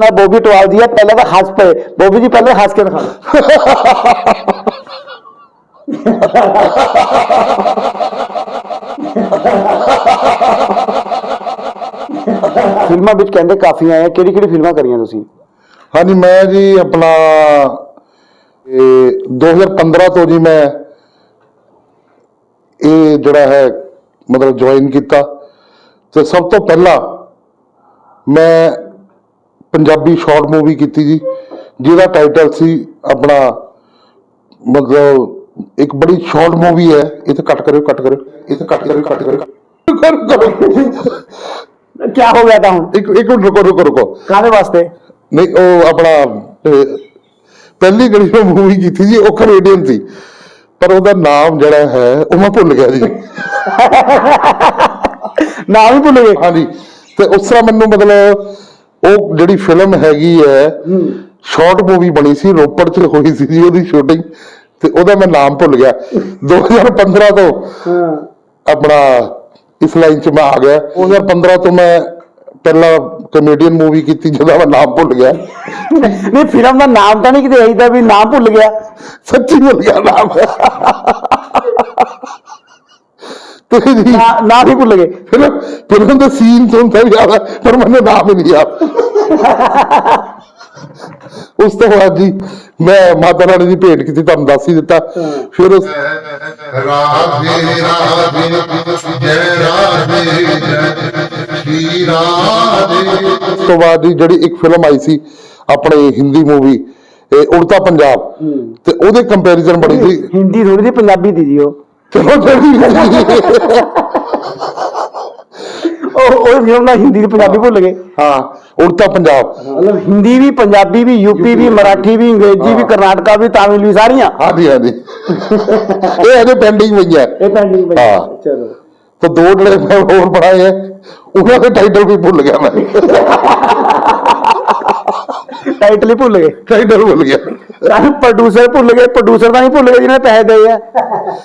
ਨਾ ਬੋਬੀ ਟਵਾਲ ਜੀ ਹੈ ਪਹਿਲਾਂ ਤਾਂ ਹੱਸ ਪਏ ਬੋਬੀ ਜੀ ਪਹਿਲਾਂ ਹੱਸ ਕੇ ਦਿਖਾ ਫਿਲਮਾਂ ਵਿੱਚ ਕਹਿੰਦੇ ਕਾਫੀ ਆਏ ਆ ਕਿਹੜੀ ਕਿਹੜੀ ਫਿਲਮਾਂ ਕਰੀਆਂ ਤੁਸੀਂ ਹਾਂਜੀ ਮੈਂ ਜੀ ਆਪਣਾ ਇਹ 2015 ਤੋਂ ਜੀ ਮੈਂ ਇਹ ਜਿਹੜਾ ਹੈ ਮਤਲਬ ਜੁਆਇਨ ਕੀਤਾ ਤੇ ਸਭ ਤੋਂ ਪਹਿਲਾਂ ਮੈਂ ਪੰਜਾਬੀ ਸ਼ਾਰਟ ਮੂਵੀ ਕੀਤੀ ਜੀ ਜਿਹਦਾ ਟਾਈਟਲ ਸੀ ਆਪਣਾ ਮਤਲਬ ਇੱਕ ਬੜੀ ਸ਼ਾਰਟ ਮੂਵੀ ਹੈ ਇਹ ਤੇ ਕੱਟ ਕਰਿਓ ਕੱਟ ਕਰਿਓ ਇਹ ਤੇ ਕੱਟ ਕਰਿਓ ਕੱਟ ਕਰਿਓ। ਕਰ ਕਰੋ ਕੀ ਹੋ ਗਿਆ ਤਾਂ ਹੁਣ? ਇੱਕ ਇੱਕ ਮਿੰਟ ਰੁਕੋ ਰੁਕੋ ਰੁਕੋ। ਕਾਹਦੇ ਵਾਸਤੇ? ਨਹੀਂ ਉਹ ਆਪਣਾ ਪਹਿਲੀ ਮੈਂ ਮੂਵੀ ਕੀਤੀ ਜੀ ਉਹ ਕੈਨੇਡੀਅਨ ਸੀ। ਪਰ ਉਹਦਾ ਨਾਮ ਜਿਹੜਾ ਹੈ ਉਹ ਮੈਂ ਭੁੱਲ ਗਿਆ ਜੀ। ਨਾਮ ਹੀ ਭੁੱਲ ਗਏ। ਹਾਂਜੀ। ਤੇ ਉਸ ਤਰ੍ਹਾਂ ਮੈਨੂੰ ਮਤਲਬ ਉਹ ਜਿਹੜੀ ਫਿਲਮ ਹੈਗੀ ਹੈ ਸ਼ਾਰਟ ਮੂਵੀ ਬਣੀ ਸੀ ਰੋਪੜ 'ਚ ਹੋਈ ਸੀ ਜੀ ਉਹਦੀ ਸ਼ੂਟਿੰਗ ਤੇ ਉਹਦਾ ਮੈਂ ਨਾਮ ਭੁੱਲ ਗਿਆ। 2015 ਤੋਂ ਆਪਣਾ ਇਸ ਲਾਈਨ 'ਚ ਮੈਂ ਆ ਗਿਆ। 2015 ਤੋਂ ਮੈਂ ਪਹਿਲਾਂ ਕੈਨੇਡੀਅਨ ਮੂਵੀ ਕੀਤੀ ਜਿਹਦਾ ਮੈਂ ਨਾਮ ਭੁੱਲ ਗਿਆ। ਨਹੀਂ ਫਿਲਮ ਦਾ ਨਾਮ ਤਾਂ ਨਹੀਂ ਕਿਤੇ ਇਹਦਾ ਵੀ ਨਾਮ ਭੁੱਲ ਗਿਆ। ਸੱਚੀ ਭੁੱਲ ਗਿਆ ਨਾਮ। ਤੇ ਜੀ ਨਾ ਨਾ ਵੀ ਭੁੱਲ ਗਏ। ਫਿਲਮ ਫਿਲਮ ਦੇ ਸੀਨ ਤੋਂ ਤਾਂ ਯਾਦ ਹੈ ਪਰ ਮੈਨੂੰ ਨਾਮ ਹੀ ਨਹੀਂ ਯਾਦ। ਉਸ ਤੋਂ ਬਾਅਦ ਜੀ ਮੈਂ ਮਾਤਾ ਰਾਣੀ ਦੀ ਭੇਟ ਕੀਤੀ ਤੁਹਾਨੂੰ ਦੱਸ ਹੀ ਦਿੱਤਾ। ਫਿਰ ਉਸ ਰਾਧੇ ਰਾਧੇ ਜੈ ਰਾਧੇ ਜੈ ਸ਼੍ਰੀ ਰਾਧੇ। ਉਸ ਤੋਂ ਬਾਅਦ ਜੀ ਜਿਹੜੀ ਇੱਕ ਫਿਲਮ ਆਈ ਸੀ ਆਪਣੇ ਹਿੰਦੀ ਮੂਵੀ ਉੜਤਾ ਪੰਜਾਬ। ਤੇ ਉਹਦੇ ਕੰਪੈਰੀਜ਼ਨ ਬੜੀ ਸੀ। ਹਿੰਦੀ ਥੋੜੀ ਜਿਹੀ ਪੰਜਾਬੀ ਦੀ ਜੀ ਉਹ। ਚਲੋ ਜਿਹੜੀ ਉਹ ਉਹ ਦਾ ਹਿੰਦੀ ਤੇ ਪੰਜਾਬੀ ਭੁੱਲ ਗਏ। ਹਾਂ ਉੜਤਾ ਪੰਜਾਬ। ਮਤਲਬ ਹਿੰਦੀ ਵੀ ਪੰਜਾਬੀ ਵੀ ਯੂਪੀ ਵੀ ਮਰਾਠੀ ਵੀ ਅੰਗਰੇਜ਼ੀ ਵੀ ਕਰਨਾਟਕਾ ਵੀ ਤਾਮਿਲ ਵੀ ਸਾਰੀਆਂ। ਹਾਂਜੀ ਹਾਂਜੀ। ਇਹ ਅਜੇ ਪੈਂਡਿੰਗ ਪਈ ਹੈ। ਇਹ ਪੈਂਡਿੰਗ ਹਾਂ। ਚਲੋ। ਤਾਂ ਦੋ ਜਿਹੜੇ ਮੈਂ ਹੋਰ ਬਣਾਏ ਉਹਨਾਂ ਦੇ ਟਾਈਟਲ ਵੀ ਭੁੱਲ ਗਿਆ ਮੈਂ। ਟਾਈਟਲ ਹੀ ਭੁੱਲ ਗਏ। ਟਾਈਟਲ ਭੁੱਲ ਗਿਆ। ਪ੍ਰੋਡਿਊਸਰ ਭੁੱਲ ਗਏ ਪ੍ਰੋਡਿਊਸਰ ਤਾਂ ਨਹੀਂ ਭੁੱਲ ਗਏ ਜਿਹਨੇ ਪੈਸੇ ਦੇ ਆ।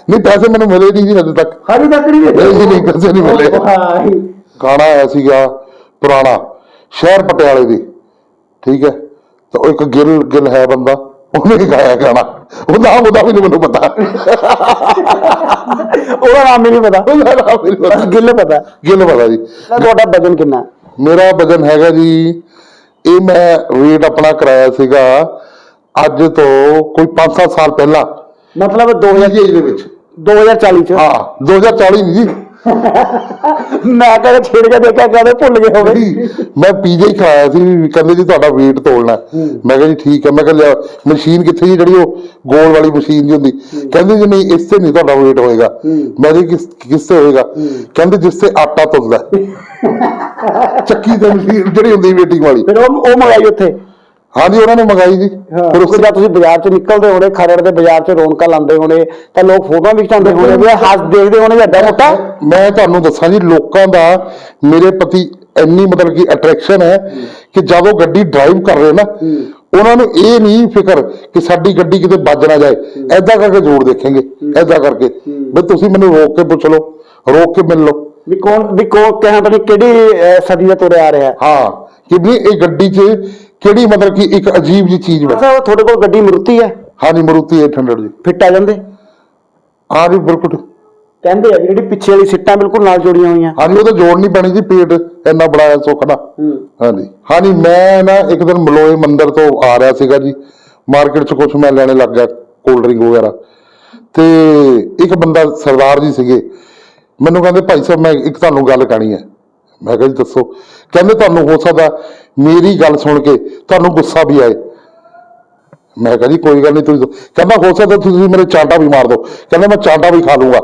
ਨਹੀਂ ਪੈਸੇ ਮੈਨੂੰ ਮਿਲੇ ਨਹੀਂ ਜੀ ਹਜੇ ਤੱਕ। ਹਰੀ ਤੱਕ ਨਹੀਂ ਨਹੀਂ ਜੀ ਨਹੀਂ ਪੈਸੇ ਨਹੀਂ ਮਿਲੇ। ਹਾਂ ਗਾਣਾ ਆਇਆ ਸੀਗਾ ਪੁਰਾਣਾ ਸ਼ਹਿਰ ਪਟਿਆਲੇ ਦੀ। ਠੀਕ ਹੈ? ਤਾਂ ਉਹ ਇੱਕ ਗਿੱਲ ਗਿੱਲ ਹੈ ਬੰਦਾ ਉਹਨੇ ਗਾਇਆ ਗਾਣਾ। ਉਹ ਨਾਮ ਉਹਦਾ ਵੀ ਨਹੀਂ ਮੈਨੂੰ ਪਤਾ। ਉਹਦਾ ਨਾਮ ਨਹੀਂ ਪਤਾ। ਉਹਦਾ ਨਾਮ ਨਹੀਂ ਪਤਾ। ਗਿੱਲ ਪਤਾ। ਗਿੱਲ ਪਤਾ ਜੀ। ਤੁਹਾਡਾ ਵਜਨ ਕਿੰਨਾ? ਮੇਰਾ ਵਜਨ ਹੈਗਾ ਜੀ ਇਹ ਮੈਂ weight ਆਪਣਾ ਕਰਾਇਆ ਸੀਗਾ ਅੱਜ ਤੋਂ ਕੋਈ 5-7 ਸਾਲ ਪਹਿਲਾਂ। ਮਤਲਬ 2000 ਏਜ ਦੇ ਵਿੱਚ। 2040 ਚ। ਹਾਂ 2040 ਨਹੀਂ ਜੀ। ਮੈਂ ਕਹਿੰਦਾ ਛੇੜ ਕੇ ਦੇਖਿਆ ਕਹਿੰਦੇ ਭੁੱਲ ਗਏ ਹੋਵੇ। ਨਹੀਂ, ਮੈਂ ਪੀਜੇ ਹੀ ਖਾਇਆ ਸੀ ਕਹਿੰਦੇ ਜੀ ਤੁਹਾਡਾ weight ਤੋਲਣਾ ਹੈ। ਮੈਂ ਕਿਹਾ ਜੀ ਠੀਕ ਹੈ ਮੈਂ ਕਿਹਾ ਮਸ਼ੀਨ ਕਿੱਥੇ ਜੀ ਜਿਹੜੀ ਉਹ ਗੋਲ ਵਾਲੀ ਮਸ਼ੀਨ ਜੀ ਹੁੰਦੀ। ਕਹਿੰਦੇ ਜੀ ਨਹੀਂ ਇਸ ਤੇ ਨਹੀਂ ਤੁਹਾਡਾ weight ਹੋਏਗਾ। ਮੈਂ ਜੀ ਕਿਸ ਕਿਸ ਤੇ ਹੋਏਗਾ ਕਹਿੰਦੇ ਜਿਸ ਤੇ ਆਟਾ ਤੁਲਦਾ। ਚੱਕੀ ਤੇ ਮਸ਼ੀਨ ਜਿਹੜੀ ਹੁੰਦੀ ਵੇਟਿੰਗ ਵਾਲੀ। ਫਿਰ ਉਹ ਉਹ ਮੰਗਾਈ ਉੱਥੇ। ਹਾਂਜੀ ਉਹਨਾਂ ਨੇ ਮੰਗਾਈ ਜੀ। ਫਿਰ ਉਸ ਤੋਂ ਬਾਅਦ ਤੁਸੀਂ ਬਾਜ਼ਾਰ 'ਚ ਨਿਕਲਦੇ ਹੋਣੇ ਖਰੜ ਦੇ ਬਾਜ਼ਾਰ 'ਚ ਰੌਣਕਾਂ ਲਾਉਂਦੇ ਹੋਣੇ ਤਾਂ ਲੋਕ ਫੋਟੋਆਂ ਵੀ ਖਿਚਾਉਂਦੇ ਹੋਣੇ ਵੀ ਇਹ ਹੱਸ ਦੇਖਦੇ ਹੋਣੇ ਵੀ ਐਡਾ ਮੋਟਾ? ਮੈਂ ਤੁਹਾਨੂੰ ਦੱਸਾਂ ਜੀ ਲੋਕਾਂ ਦਾ ਮੇਰੇ ਪ੍ਰਤੀ ਇੰਨੀ ਮਤਲਬ ਕਿ ਅਟਰੈਕਸ਼ਨ ਹੈ ਕਿ ਜਦ ਉਹ ਗੱਡੀ ਡਰਾਈਵ ਕਰ ਰਹੇ ਨਾ ਉਹਨਾਂ ਨੂੰ ਇਹ ਨਹੀਂ ਫਿਕਰ ਕਿ ਸਾਡੀ ਗੱਡੀ ਕਿਤੇ ਵੱਜ ਨਾ ਜਾਏ। ਐਦਾਂ ਕਰਕੇ ਜ਼ਰੂਰ ਦੇਖेंगे ਐਦਾਂ ਕਰਕੇ। ਵੀ ਤੁਸੀਂ ਮੈਨੂੰ ਰੋਕ ਕੇ ਪੁੱਛ ਲਓ ਰੋਕ ਕੇ ਮਿਲ ਲਓ। ਵੀ ਕੌਣ ਵੀ ਕੌਣ ਕਹਿਣਾ ਪਤਾ ਕਿਹੜੀ ਅਹ, ਸਦੀ ਦਾ ਤੁਰਿਆ ਆ ਰਿਹਾ? ਹੈ ਹਾਂ ਕਿ ਵੀ ਇਹ ਗੱਡੀ 'ਚ ਕਿਹੜੀ ਮਤਲਬ ਕਿ ਇੱਕ ਅਜੀਬ ਜੀ ਚੀਜ਼ ਹੈ ਅੱਛਾ ਤੁਹਾਡੇ ਕੋਲ ਗੱਡੀ ਮਰੂਤੀ ਹੈ ਹਾਂਜੀ ਮਰੂਤੀ 800 ਜੀ ਫਿੱਟ ਆ ਜਾਂਦੇ? ਹਾਂ ਜੀ ਬਿਲਕੁਲ। ਕਹਿੰਦੇ ਆ ਵੀ ਜਿਹੜੀ ਪਿੱਛੇ ਵਾਲੀ ਸੀਟਾਂ ਬਿਲਕੁਲ ਨਾਲ ਜੋੜੀਆਂ ਹੋਈਆਂ। ਹਾਂਜੀ ਉਹ ਤਾਂ ਜੋੜ ਨਹੀਂ ਪੈਣੀ ਜੀ ਪੇਟ ਇੰਨਾ ਬੜਾ ਹੈ ਸੁੱਖ ਦਾ। ਹਾਂਜੀ। ਹਾਂਜੀ ਮੈਂ ਨਾ ਇੱਕ ਦਿਨ ਮਲੋਏ ਮੰਦਿਰ ਤੋਂ ਆ ਰਿਹਾ ਸੀਗਾ ਜੀ। ਮਾਰਕੀਟ 'ਚ ਕੁਝ ਮੈਂ ਲੈਣੇ ਲੱਗ ਗਿਆ ਕੋਲਡ ਡਰਿੰਕ ਵਗੈਰਾ। ਤੇ ਇੱਕ ਬੰਦਾ ਸਰਦਾਰ ਜੀ ਸੀਗੇ। ਮੈਨੂੰ ਕਹਿੰਦੇ ਭਾਈ ਸਾਹਿਬ ਮੈਂ ਇੱਕ ਤੁਹਾਨੂੰ ਗੱਲ ਕਹਿਣੀ ਹੈ। ਮੈਂ ਕਿਹਾ ਜੀ ਦੱਸੋ। ਕਹਿੰਦੇ ਤੁਹਾਨੂੰ ਹੋ ਸਕਦਾ ਮੇਰੀ ਗੱਲ ਸੁਣ ਕੇ ਤੁਹਾਨੂੰ ਗੁੱਸਾ ਵੀ ਆਏ। ਮੈਂ ਕਿਹਾ ਜੀ ਕੋਈ ਗੱਲ ਨਹੀਂ ਤੁਸੀਂ। ਕਹਿੰਦਾ ਹੋ ਸਕਦਾ ਤੁਸੀਂ ਮੇਰੇ ਚਾਂਟਾ ਵੀ ਮਾਰ ਦਿਓ। ਕਹਿੰਦਾ ਮੈਂ ਚਾਂਟਾ ਵੀ ਖਾ ਲੂੰਗਾ।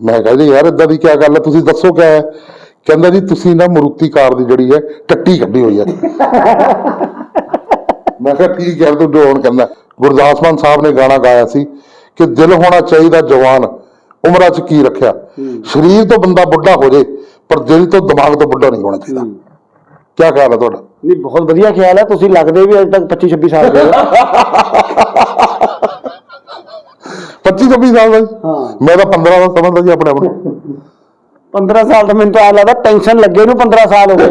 ਮੈਂ ਕਿਹਾ ਜੀ ਯਾਰ ਇਦਾਂ ਦੀ ਕੀ ਗੱਲ ਹੈ? ਤੁਸੀਂ ਦੱਸੋ ਕਿਆ ਹੈ? ਕਹਿੰਦਾ ਜੀ ਤੁਸੀਂ ਨਾ ਮਰੂਤੀ ਕਾਰ ਦੀ ਜਿਹੜੀ ਹੈ ਟੱਟੀ ਕੱਢੀ ਹੋਈ ਹੈ। ਮੈਂ ਕਿਹਾ ਠੀਕ ਹੈ ਤੂੰ ਡੋਣ ਕਹਿੰਦਾ। ਗੁਰਦਾਸ ਮਾਨ ਸਾਹਿਬ ਨੇ ਗਾਣਾ ਗਾਇਆ ਸੀ ਕਿ ਦਿਲ ਹੋਣਾ ਚਾਹੀਦਾ ਜਵਾਨ ਉਮਰਾਂ 'ਚ ਕੀ ਰੱਖਿਆ? ਸਰੀਰ ਤੋਂ ਬੰਦਾ ਬੁੱਢਾ ਹੋ ਜੇ ਪਰ ਦਿਲ ਤੋਂ ਦਿਮਾਗ ਤੋਂ ਬੁੱਢਾ ਨਹੀਂ ਹੋਣਾ ਚਾਹੀਦਾ। ਕੀ ਖਿਆਲ ਹੈ ਤੁਹਾਡਾ? ਨਹੀਂ ਬਹੁਤ ਵਧੀਆ ਖਿਆਲ ਹੈ ਤੁਸੀਂ ਲੱਗਦੇ ਵੀ ਅਜੇ ਤੱਕ 25 26 ਸਾਲ ਦੇ ਹੋ 25 26 ਸਾਲ ਦਾ ਜੀ ਹਾਂ। ਮੈਂ ਤਾਂ 15 ਦਾ ਸਮਝਦਾ ਜੀ ਆਪਣੇ ਆਪ ਨੂੰ। 15 ਸਾਲ ਤਾਂ ਮੈਨੂੰ ਤਾਂ ਲੱਗਦਾ ਟੈਨਸ਼ਨ ਲੱਗੇ ਨੂੰ 15 ਸਾਲ ਹੋ ਗਏ।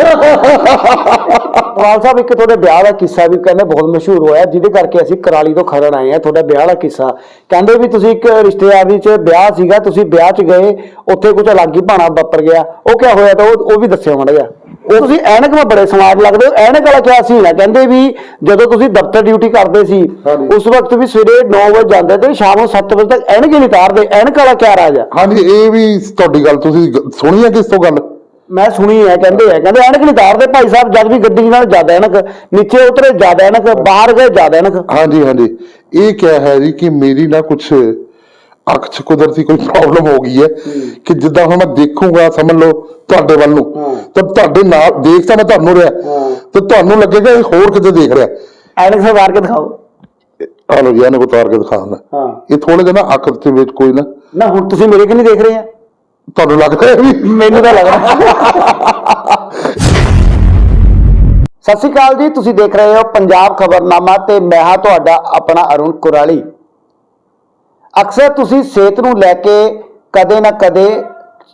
ਵਾਲ ਸਾਹਿਬ ਇੱਕ ਤੁਹਾਡੇ ਵਿਆਹ ਦਾ ਕਿੱਸਾ ਵੀ ਕਹਿੰਦੇ ਬਹੁਤ ਮਸ਼ਹੂਰ ਹੋਇਆ ਜਿਹਦੇ ਕਰਕੇ ਅਸੀਂ ਕਰਾਲੀ ਤੋਂ ਖਰੜ ਆਏ ਆ ਤੁਹਾਡਾ ਵਿਆਹ ਦਾ ਕਿੱਸਾ। ਕਹਿੰਦੇ ਵੀ ਤੁਸੀਂ ਇੱਕ ਰਿਸ਼ਤੇਦਾਰੀ 'ਚ ਵਿਆਹ ਸੀਗਾ ਤੁਸੀਂ ਵਿਆਹ 'ਚ ਗਏ ਉੱਥੇ ਕੁਝ ਅਲੱਗ ਹੀ ਭਾਣਾ ਵਾਪਰ ਗਿਆ। ਉਹ ਕਿਆ ਹੋਇਆ ਤਾਂ ਉਹ ਉਹ ਵੀ ਦੱਸਿਓ ਮਾੜਾ ਜਿਹਾ। ਉਹ ਤੁਸੀਂ ਐਨਕ ਵਿੱਚ ਬੜੇ ਸਮਾਰਟ ਲੱਗਦੇ ਹੋ। ਐਨਕ ਵਾਲਾ ਕਿਆ ਸੀ ਨਾ ਕਹਿੰਦੇ ਵੀ ਜਦੋਂ ਤੁਸੀਂ ਦਫ਼ਤਰ ਡਿਊਟੀ ਕਰਦੇ ਸੀ ਹਾਂਜੀ। ਉਸ ਵਕਤ ਵੀ ਸਵੇਰੇ 9 ਵਜੇ ਜਾਂਦੇ ਤੇ ਸ਼ਾਮ ਨੂੰ 7 ਵਜੇ ਤੱਕ ਐਨਕ ਹੀ ਨਹੀਂ ਤਾਰਦੇ। ਐਨਕ ਵਾਲਾ ਕਿਆ ਰਾਜ ਆ? ਹਾਂਜੀ ਇਹ ਵੀ ਤੁਹਾਡੀ ਗੱਲ ਤੁਸੀਂ ਗ- ਸੁਣੀ ਹੈ ਕਿਸ ਤੋਂ ਗੱਲ? ਮੈਂ ਸੁਣੀ ਹੈ ਕਹਿੰਦੇ ਹੈ ਕਹਿੰਦੇ ਐਨਕ ਨਹੀਂ ਤਾਰਦੇ ਭਾਈ ਸਾਹਿਬ ਜਦ ਵੀ ਗੱਡੀ ਨਾਲ ਜ਼ਿਆਦਾ ਐਨਕ ਨੀਚੇ ਉਤਰੇ ਜ਼ਿਆਦਾ ਐਨਕ ਬਾਹਰ ਗਏ ਜ਼ਿਆਦਾ ਐਨਕ। ਹਾਂਜੀ ਹਾਂਜੀ। ਇਹ ਕਿਹਾ ਹੈ ਜੀ ਕਿ ਮੇਰੀ ਨਾ ਕੁਝ ਅੱਖ 'ਚ ਕੁਦਰਤੀ ਕੋਈ ਪ੍ਰੋਬਲਮ ਹੋ ਗਈ ਹੈ ਕਿ ਜਿੱਦਾਂ ਹੁਣ ਮੈਂ ਦੇਖੂੰਗਾ ਸਮਝ ਲਓ ਤੁਹਾਡੇ ਵੱਲ। ਨੂੰ ਤਾਂ ਤੁਹਾਡੇ ਨਾਲ ਦੇਖ ਤਾਂ ਮੈਂ ਤੁਹਾਨੂੰ ਰਿਹਾ। ਤੇ ਤੁਹਾਨੂੰ ਲੱਗੇਗਾ ਇਹ ਹੋਰ ਕਿਤੇ ਦੇਖ ਰਿਹਾ। ਐਨਕ ਸੇ ਮਾਰ ਕੇ ਦਿਖਾਓ। ਆ ਲੋ ਜੀ ਇਹਨੂੰ ਉਤਾਰ ਕੇ ਦਿਖਾਉਣਾ ਹਾਂ। ਇਹ ਥੋੜੇ ਜਿਹਾ ਨਾ ਅੱਖ ਦੇ ਵਿੱਚ ਕੋਈ ਨਾ। ਨਾ ਹੁਣ ਤੁਸੀਂ ਮੇਰੇ ਕਿ ਨਹੀਂ ਦੇਖ ਰਹੇ ਆ? ਤੁਹਾਨੂੰ ਲੱਗਦਾ ਹੈ ਵੀ ਮੈਨੂੰ ਤਾਂ ਲੱਗਦਾ। ਸਤਿ ਸ਼੍ਰੀ ਅਕਾਲ ਜੀ ਤੁਸੀਂ ਦੇਖ ਰਹੇ ਹੋ ਪੰਜਾਬ ਖਬਰਨਾਮਾ ਤੇ ਮੈਂ ਹਾਂ ਤੁਹਾਡਾ ਆਪਣਾ ਅਰੁਣ ਕੁਰਾਲੀ। ਅਕਸਰ ਤੁਸੀਂ ਸਿਹਤ ਨੂੰ ਲੈ ਕੇ ਕਦੇ ਨਾ ਕਦੇ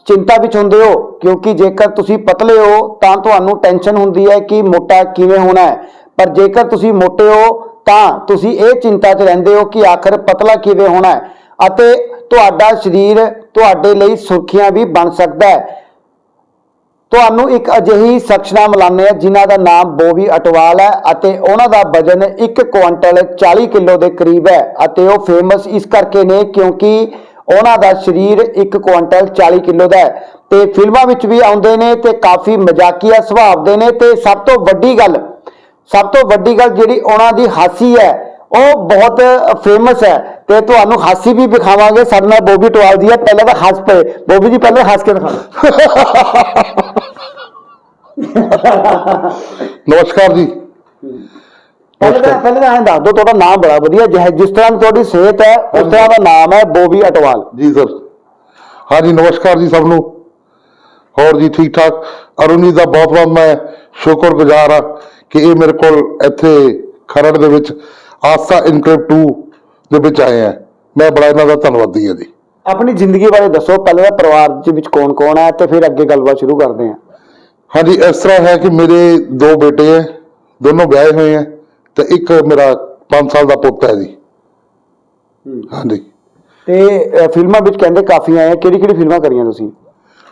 ਚਿੰਤਾ ਵਿੱਚ ਹੁੰਦੇ ਹੋ, ਕਿਉਂਕਿ ਜੇਕਰ ਤੁਸੀਂ ਪਤਲੇ ਹੋ, ਤਾਂ ਤੁਹਾਨੂੰ ਟੈਨਸ਼ਨ ਹੁੰਦੀ ਹੈ ਕਿ ਮੋਟਾ ਕਿਵੇਂ ਹੋਣਾ ਹੈ। ਪਰ ਜੇਕਰ ਤੁਸੀਂ ਮੋਟੇ ਹੋ, ਤਾਂ ਤੁਸੀਂ ਇਹ ਚਿੰਤਾ 'ਚ ਰਹਿੰਦੇ ਹੋ ਕਿ ਆਖਰ ਪਤਲਾ ਕਿਵੇਂ ਹੋਣਾ ਹੈ ਅਤੇ ਤੁਹਾਡਾ ਸਰੀਰ ਤੁਹਾਡੇ ਲਈ ਸੁਰਖੀਆਂ ਵੀ ਬਣ ਸਕਦਾ ਹੈ। ਤੁਹਾਨੂੰ ਇੱਕ ਅਜਿਹੀ ਸ਼ਖਸ ਨਾਲ ਮਿਲਾਉਂਦੇ ਹਾਂ, ਜਿਨ੍ਹਾਂ ਦਾ ਨਾਮ ਬੋਬੀ ਅਟਵਾਲ ਹੈ ਅਤੇ ਉਹਨਾਂ ਦਾ ਵਜਨ 1 ਕੁਇੰਟਲ 40 ਕਿਲੋ ਦੇ ਕਰੀਬ ਹੈ ਅਤੇ ਉਹ ਫੇਮਸ ਇਸ ਕਰਕੇ ਨੇ ਕਿਉਂਕਿ ਉਹਨਾਂ ਦਾ ਸਰੀਰ 1 ਕੁਇੰਟਲ 40 ਕਿਲੋ ਦਾ ਹੈ। ਤੇ ਫਿਲਮਾਂ ਵਿੱਚ ਵੀ ਆਉਂਦੇ ਨੇ ਤੇ ਕਾਫੀ ਮਜ਼ਾਕੀਆ ਸੁਭਾਅ ਦੇ ਨੇ ਤੇ ਸਭ ਤੋਂ ਵੱਡੀ ਗੱਲ, ਸਭ ਤੋਂ ਵੱਡੀ ਗੱਲ ਜਿਹੜੀ ਉਹਨਾਂ ਦੀ ਹਾਸੀ ਹੈ, ਉਹ ਬਹੁਤ ਫੇਮਸ ਹੈ। ਤੇ ਤੁਹਾਨੂੰ ਹਾਸੀ ਵੀ ਵਿਖਾਵਾਂਗੇ ਸਾਡੇ ਨਾਲ ਬੋਬੀ ਟਵਾਲ ਜੀ ਹੈ ਪਹਿਲਾਂ ਤਾਂ ਹੱਸ ਪਏ। ਬੋਬੀ ਜੀ ਪਹਿਲਾਂ ਹੱਸ ਕੇ ਦਿਖਾਓ ਨਮਸਕਾਰ ਜੀ। ਪਹਿਲੇ ਤਾਂ ਪਹਿਲੇ ਤਾਂ ਐਂ ਦੱਸ ਦਿਓ ਤੁਹਾਡਾ ਨਾਮ ਬੜਾ ਵਧੀਆ ਜਿਹ ਜਿਸ ਤਰ੍ਹਾਂ ਦੀ ਤੁਹਾਡੀ ਸਿਹਤ ਹੈ ਉਸ ਤਰ੍ਹਾਂ ਦਾ ਨਾਮ ਹੈ ਬੋਬੀ ਅਟਵਾਲ। ਜੀ ਸਰ। ਹਾਂਜੀ ਨਮਸਕਾਰ ਜੀ ਸਭ ਨੂੰ। ਹੋਰ ਜੀ ਠੀਕ ਠਾਕ ਅਰੁਣ ਦਾ ਬਹੁਤ ਬਹੁਤ ਮੈਂ ਸ਼ੁਕਰਗੁਜ਼ਾਰ ਹਾਂ ਕਿ ਇਹ ਮੇਰੇ ਕੋਲ ਇੱਥੇ ਖਰੜ ਦੇ ਵਿੱਚ ਆਸਾ ਇਨਕਲੇਵ 2 ਦੇ ਵਿੱਚ ਆਏ ਆ। ਮੈਂ ਬੜਾ ਇਹਨਾਂ ਦਾ ਧੰਨਵਾਦੀ ਹਾਂ ਜੀ। ਆਪਣੀ ਜ਼ਿੰਦਗੀ ਬਾਰੇ ਦੱਸੋ ਪਹਿਲੇ ਤਾਂ ਪਰਿਵਾਰ ਦੇ ਵਿੱਚ ਕੌਣ ਕੌਣ ਹੈ ਤੇ ਫਿਰ ਅੱਗੇ ਗੱਲਬਾਤ ਸ਼ੁਰੂ ਕਰਦੇ ਹਾਂ। ਹਾਂਜੀ ਇਸ ਤਰ੍ਹਾਂ ਹੈ ਕਿ ਮੇਰੇ ਦੋ ਬੇਟੇ ਹੈ ਦੋਨੋਂ ਵਿਆਹੇ ਹੋਏ ਹੈ ਤੇ ਇੱਕ ਮੇਰਾ 5 ਸਾਲ ਦਾ ਪੁੱਤ ਹੈ ਜੀ। ਹਾਂਜੀ। ਤੇ ਅ, ਫਿਲਮਾਂ ਵਿੱਚ ਕਹਿੰਦੇ ਕਾਫੀ ਆਏ ਕਿਹੜੀ ਕਿਹੜੀ ਫਿਲਮਾਂ ਕਰੀਆਂ ਤੁਸੀਂ?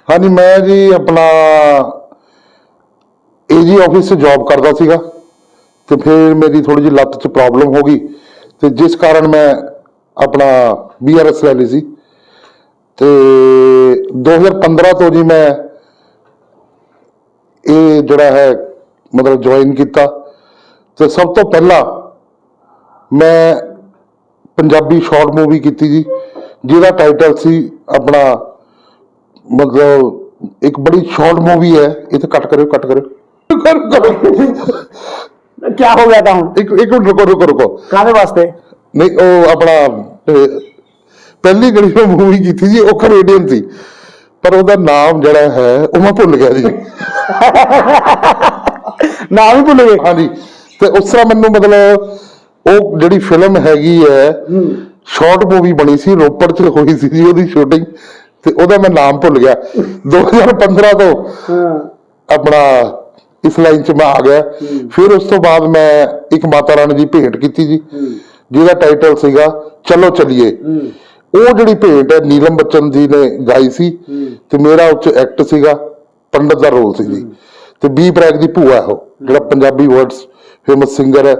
ਹਾਂਜੀ ਮੈਂ ਜੀ ਆਪਣਾ ਏਜੀ ਆਫਿਸ 'ਚ ਜੌਬ ਕਰਦਾ ਸੀਗਾ ਤੇ ਫਿਰ ਮੇਰੀ ਥੋੜੀ ਜਿਹੀ ਲੱਤ 'ਚ ਪ੍ਰੋਬਲਮ ਹੋ ਗਈ। ਤੇ ਜਿਸ ਕਾਰਨ ਮੈਂ ਆਪਣਾ ਬੀਆਰਐਸ ਲੈ ਲਈ ਸੀ। ਤੇ 2015 ਤੋਂ ਜੀ ਮੈਂ ਇਹ ਜਿਹੜਾ ਹੈ, ਮਤਲਬ ਜੁਆਇਨ ਕੀਤਾ। ਤੇ ਸਭ ਤੋਂ ਪਹਿਲਾਂ ਮੈਂ ਪੰਜਾਬੀ ਸ਼ਾਰਟ ਮੂਵੀ ਕੀਤੀ ਜੀ, ਜਿਹਦਾ ਟਾਈਟਲ ਸੀ ਆਪਣਾ, ਮਤਲਬ ਇੱਕ ਬੜੀ ਸ਼ਾਰਟ ਮੂਵੀ ਹੈ। ਇਹ ਤਾਂ ਕੱਟ ਕਰਿਓ ਕੱਟ ਕਰਿਓ। ਕੀ ਹੋ ਗਿਆ ਤਾਂ ਹੁਣ? ਇੱਕ ਇੱਕ ਮਿੰਟ ਰੁਕੋ ਰੁਕੋ ਰੁਕੋ। ਕਾਹਦੇ ਵਾਸਤੇ? ਨਹੀਂ ਉਹ ਆਪਣਾ ਅਹ, ਪਹਿਲੀ ਗਲੀ ਮੈਂ ਮੂਵੀ ਕੀਤੀ ਜੀ ਉਹ ਕੈਨੇਡੀਅਨ ਸੀ। ਪਰ ਉਹਦਾ ਨਾਮ ਜਿਹੜਾ ਹੈ ਉਹ ਮੈਂ ਭੁੱਲ ਗਿਆ ਜੀ। ਨਾਮ ਹੀ ਭੁੱਲ ਗਏ? ਹਾਂਜੀ। ਤੇ ਉਸ ਤਰ੍ਹਾਂ ਮੈਨੂੰ ਮਤਲਬ ਉਹ ਜਿਹੜੀ ਫਿਲਮ ਹੈਗੀ ਹੈ ਸ਼ਾਰਟ ਮੂਵੀ ਬਣੀ ਸੀ ਰੋਪੜ 'ਚ ਹੋਈ ਸੀ ਜੀ ਉਹਦੀ ਸ਼ੂਟਿੰਗ ਤੇ ਉਹਦਾ ਮੈਂ ਨਾਮ ਭੁੱਲ ਗਿਆ। 2015 ਤੋਂ ਹਾਂ। ਆਪਣਾ ਇਸ ਲਾਈਨ 'ਚ ਮੈਂ ਆ ਗਿਆ। ਫਿਰ ਉਸ ਤੋਂ ਬਾਅਦ ਮੈਂ ਇੱਕ ਮਾਤਾ ਰਾਣੀ ਦੀ ਭੇਂਟ ਕੀਤੀ ਜੀ। ਜਿਹਦਾ ਟਾਈਟਲ ਸੀਗਾ ਚਲੋ ਚਲੀਏ। ਉਹ ਜਿਹੜੀ ਭੇਂਟ ਹੈ ਨੀਲਮ ਬੱਚਨ ਜੀ ਨੇ ਗਾਈ ਸੀ। ਤੇ ਮੇਰਾ ਉੱਚ ਐਕਟ ਸੀਗਾ ਪੰਡਤ ਦਾ ਰੋਲ ਸੀ ਜੀ। ਤੇ ਬੀ ਪ੍ਰੈਕ ਦੀ ਭੂਆ ਹੈ ਉਹ ਜਿਹੜਾ ਪੰਜਾਬੀ ਵਰਡਸ ਫੇਮਸ ਸਿੰਗਰ ਹੈ।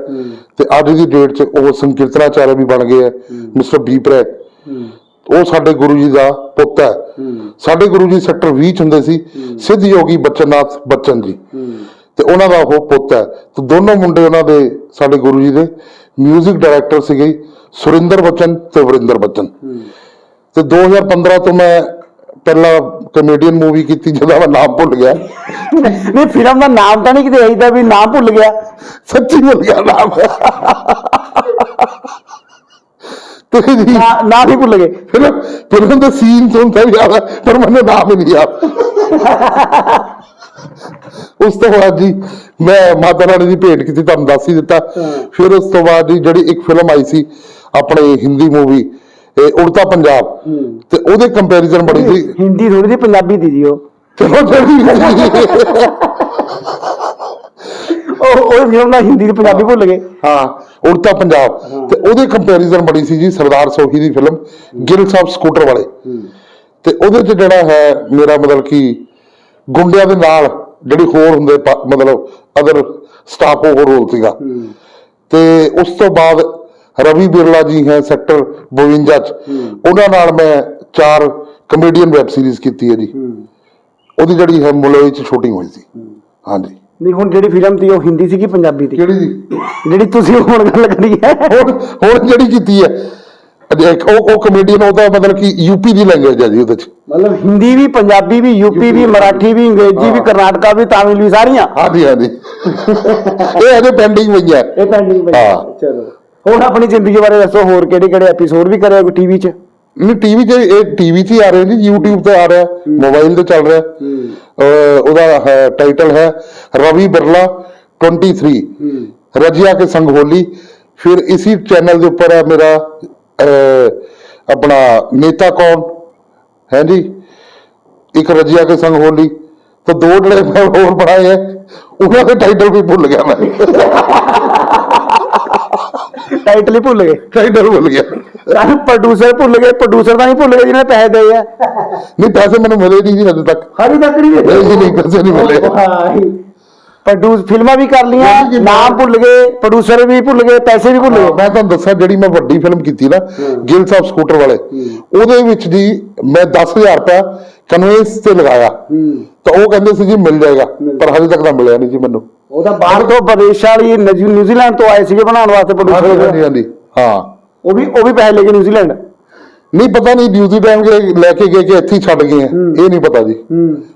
ਤੇ ਅੱਜ ਦੀ ਡੇਟ 'ਚ ਉਹ ਸੰਕੀਰਤਨਾਚਾਰਿਆ ਵੀ ਬਣ ਗਏ ਹੈ ਮਿਸਟਰ ਬੀ ਪ੍ਰੈਕ ਉਹ ਸਾਡੇ ਗੁਰੂ ਜੀ ਦਾ ਪੁੱਤ ਹੈ। ਸਾਡੇ ਗੁਰੂ ਜੀ ਸੈਕਟਰ 20 ਚ ਹੁੰਦੇ ਸੀ। ਸਿੱਧ ਯੋਗੀ ਬਚਨਨਾਥ ਬੱਚਨ ਜੀ। ਤੇ ਉਹਨਾਂ ਦਾ ਉਹ ਪੁੱਤ ਹੈ। ਤੇ ਦੋਨੋਂ ਮੁੰਡੇ ਉਹਨਾਂ ਦੇ ਸਾਡੇ ਗੁਰੂ ਜੀ ਦੇ 뮤직 ਡਾਇਰੈਕਟਰ ਸੀਗੇ ਸੁਰਿੰਦਰ ਬੱਚਨ ਤੇ ਵਰਿੰਦਰ ਬੱਚਨ। ਤੇ 2015 ਤੋਂ ਮੈਂ ਪਹਿਲਾ ਕਮੇਡੀਅਨ ਮੂਵੀ ਕੀਤੀ ਜਿਹਦਾ ਮੈਂ ਨਾਮ ਭੁੱਲ ਗਿਆ। ਨਹੀਂ ਫਿਲਮ ਦਾ ਨਾਮ ਤਾਂ ਨਹੀਂ ਕਿਤੇ ਇਹਦਾ ਵੀ ਨਾਮ ਭੁੱਲ ਗਿਆ। ਸੱਚੀ ਭੁੱਲ ਗਿਆ ਨਾਮ। ਤੇ ਜੀ ਨਾਮ ਹੀ ਭੁੱਲ ਗਏ। ਫਿਲਮ ਫਿਲਮ ਦਾ ਸੀਨ ਤੋਂ ਤਾਂ ਯਾਦ ਪਰ ਮੈਨੂੰ ਨਾਮ ਹੀ ਨਹੀਂ ਯਾਦ। ਉਸ ਤੋਂ ਬਾਅਦ ਜੀ ਮੈਂ ਮਾਤਾ ਰਾਣੀ ਦੀ ਭੇਟ ਕੀਤੀ ਤੁਹਾਨੂੰ ਦੱਸ ਹੀ ਦਿੱਤਾ। ਫਿਰ ਉਸ ਤੋਂ ਬਾਅਦ ਜੀ ਜਿਹੜੀ ਇੱਕ ਫਿਲਮ ਆਈ ਸੀ ਆਪਣੇ ਹਿੰਦੀ ਮੂਵੀ ਇਹ ਉੜਤਾ ਪੰਜਾਬ। ਤੇ ਉਹਦੇ ਕੰਪੈਰੀਜ਼ਨ ਬੜੀ ਸੀ। ਹਿੰਦੀ ਥੋੜੀ ਸੀ ਪੰਜਾਬੀ ਦੀ ਜੀ ਉਹ। ਚਲੋ ਉਹ ਉਹ ਫਿਲਮ ਦਾ ਹਿੰਦੀ ਤੇ ਪੰਜਾਬੀ ਭੁੱਲ ਗਏ। ਹਾਂ ਉੜਤਾ ਪੰਜਾਬ। ਤੇ ਉਹਦੇ ਕੰਪੈਰੀਜ਼ਨ ਬੜੀ ਸੀ ਜੀ ਸਰਦਾਰ ਸੋਹੀ ਦੀ ਫਿਲਮ ਗਿਲ ਸਾਹਿਬ ਸਕੂਟਰ ਵਾਲੇ। ਤੇ ਉਹਦੇ ਚ ਜਿਹੜਾ ਹੈ ਮੇਰਾ ਮਤਲਬ ਕਿ ਗੁੰਡਿਆਂ ਦੇ ਨਾਲ ਜਿਹੜੀ ਹੋਰ ਹੁੰਦੇ ਮਤਲਬ ਅਦਰ ਸਟਾਫ ਉਹ ਰੋਲ ਸੀਗਾ। ਤੇ ਉਸ ਤੋਂ ਬਾਅਦ ਰਵੀ ਬਿਰਲਾ ਜੀ ਹੈ ਸੈਕਟਰ 52 ਚ। ਉਹਨਾਂ ਨਾਲ ਮੈਂ ਚਾਰ ਕਮੇਡੀਅਨ ਵੈਬ ਸੀਰੀਜ਼ ਕੀਤੀ ਹੈ ਜੀ। ਉਹਦੀ ਜਿਹੜੀ ਹੈ ਮੁਲਈ ਚ ਸ਼ੂਟਿੰਗ ਹੋਈ ਸੀ। ਹਾਂਜੀ। ਨਹੀਂ ਹੁਣ ਜਿਹੜੀ ਫਿਲਮ ਸੀ ਉਹ ਹਿੰਦੀ ਸੀ ਕਿ ਪੰਜਾਬੀ ਸੀ ਕਿਹੜੀ ਜੀ? ਜਿਹੜੀ ਤੁਸੀਂ ਹੁਣ ਗੱਲ ਕਰੀ ਹੈ। ਹੁਣ ਜਿਹੜੀ ਕੀਤੀ ਹੈ। ਉਹ ਉਹ ਕਮੇਡੀਅਨ ਉਹਦਾ ਮਤਲਬ ਕਿ ਯੂਪੀ ਦੀ ਲੈਂਗੁਏਜ ਹੈ ਜੀ ਉਹਦੇ ਚ। ਮਤਲਬ ਹਿੰਦੀ ਵੀ ਪੰਜਾਬੀ ਵੀ ਯੂਪੀ ਵੀ ਮਰਾਠੀ ਵੀ ਅੰਗਰੇਜ਼ੀ ਵੀ। ਕਰਨਾਟਕਾ ਵੀ ਤਾਮਿਲ ਵੀ ਸਾਰੀਆਂ। ਹਾਂਜੀ ਹਾਂਜੀ। ਇਹ ਅਜੇ ਪੈਂਡਿੰਗ ਪਈ ਹੈ। ਇਹ ਪੈਂਡਿੰਗ ਪਈ ਹਾਂ। ਚਲੋ। ਹੁਣ ਆਪਣੀ ਜ਼ਿੰਦਗੀ ਬਾਰੇ ਦੱਸੋ ਹੋਰ ਕਿਹੜੇ ਕਿਹੜੇ ਐਪੀਸੋਡ ਵੀ ਕਰਿਆ ਕੋਈ ਟੀਵੀ 'ਚ? ਨਹੀਂ ਟੀਵੀ 'ਚ ਇਹ ਟੀਵੀ 'ਚ ਹੀ ਆ ਰਹੇ ਜੀ YouTube ਤੇ ਆ ਰਿਹਾ ਮੋਬਾਈਲ ਤੇ ਚੱਲ ਰਿਹਾ। ਉਹਦਾ ਟਾਈਟਲ ਹੈ ਰਵੀ ਬਿਰਲਾ 23 ਰਜਿਆ ਕੇ ਸੰਗ ਹੋਲੀ। ਫਿਰ ਇसी ਚੈਨਲ ਦੇ ਉੱਪਰ ਹੈ ਮੇਰਾ ਆਪਣਾ ਨੇਤਾ ਕੌਣ? ਹੈ ਜੀ? ਇੱਕ ਰਜਿਆ ਕੇ ਸੰਗ ਹੋਲੀ ਤਾਂ ਦੋ ਜਿਹੜੇ ਮੈਂ ਹੋਰ ਬਣਾਏ ਹੈ ਉਹਨਾਂ ਦੇ ਟਾਈਟਲ ਵੀ ਭੁੱਲ ਗਿਆ ਮੈਂ। ਟਾਈਟਲ ਹੀ ਭੁੱਲ ਗਏ। ਟਾਈਟਲ ਭੁੱਲ ਗਿਆ। ਪ੍ਰੋਡਿਊਸਰ ਭੁੱਲ ਗਏ ਪ੍ਰੋਡਿਊਸਰ ਤਾਂ ਨਹੀਂ ਭੁੱਲ ਗਏ ਜਿਹਨੇ ਪੈਸੇ ਦੇ ਆ। ਨਹੀਂ ਪੈਸੇ ਮੈਨੂੰ ਮਿਲੇ ਨਹੀਂ ਜੀ ਹਜੇ ਤੱਕ। ਹਾਰੀ ਤੱਕ ਨਹੀਂ ਨਹੀਂ ਜੀ ਨਹੀਂ ਪੈਸੇ ਨਹੀਂ ਮਿਲੇ। ਪ੍ਰੋਡਿਊਸ ਫਿਲਮਾਂ ਵੀ ਕਰ ਲੀਆਂ ਨਾਮ ਭੁੱਲ ਗਏ ਪ੍ਰੋਡਿਊਸਰ ਵੀ ਭੁੱਲ ਗਏ ਪੈਸੇ ਵੀ ਭੁੱਲ ਗਏ। ਮੈਂ ਤੁਹਾਨੂੰ ਦੱਸਾਂ ਜਿਹੜੀ ਮੈਂ ਵੱਡੀ ਫਿਲਮ ਕੀਤੀ ਨਾ ਗਿਲ ਸਾਹਿਬ ਸਕੂਟਰ ਵਾਲੇ ਉਹਦੇ ਵਿੱਚ ਜੀ ਮੈਂ 10000 ਰੁਪਇਆ ਕਨਵੇਂਸ ਤੇ ਲਗਾਇਆ। ਤਾਂ ਉਹ ਕਹਿੰਦੇ ਸੀ ਜੀ ਮਿਲ ਜਾਏਗਾ ਪਰ ਹਜੇ ਤੱਕ ਤਾਂ ਮਿਲਿਆ ਨਹੀਂ ਜੀ ਮੈਨੂੰ। ਉਹਦਾ ਬਾਹਰ ਤੋਂ ਵਿਦੇਸ਼ ਵਾਲੀ ਨਿਊਜ਼ੀ- ਨਿਊਜ਼ੀਲੈਂਡ ਤੋਂ ਆਏ ਸੀਗੇ ਬਣਾਉਣ ਵਾਸਤੇ ਪ੍ਰੋਡਿਊਸਰ ਹਾਂਜੀ ਹਾਂਜੀ ਹਾਂ। ਉਹ ਵੀ ਉਹ ਵੀ ਪੈਸੇ ਲੈ ਕੇ ਨਿਊਜ਼ੀਲੈਂਡ? ਨਹੀਂ ਪਤਾ ਨਹੀਂ ਡਿਊਟੀ ਟਾਈਮ ਲੈ ਕੇ ਗਏ ਕਿ ਇੱਥੇ ਛੱਡ ਗਏ ਇਹ ਨਹੀਂ ਪਤਾ ਜੀ।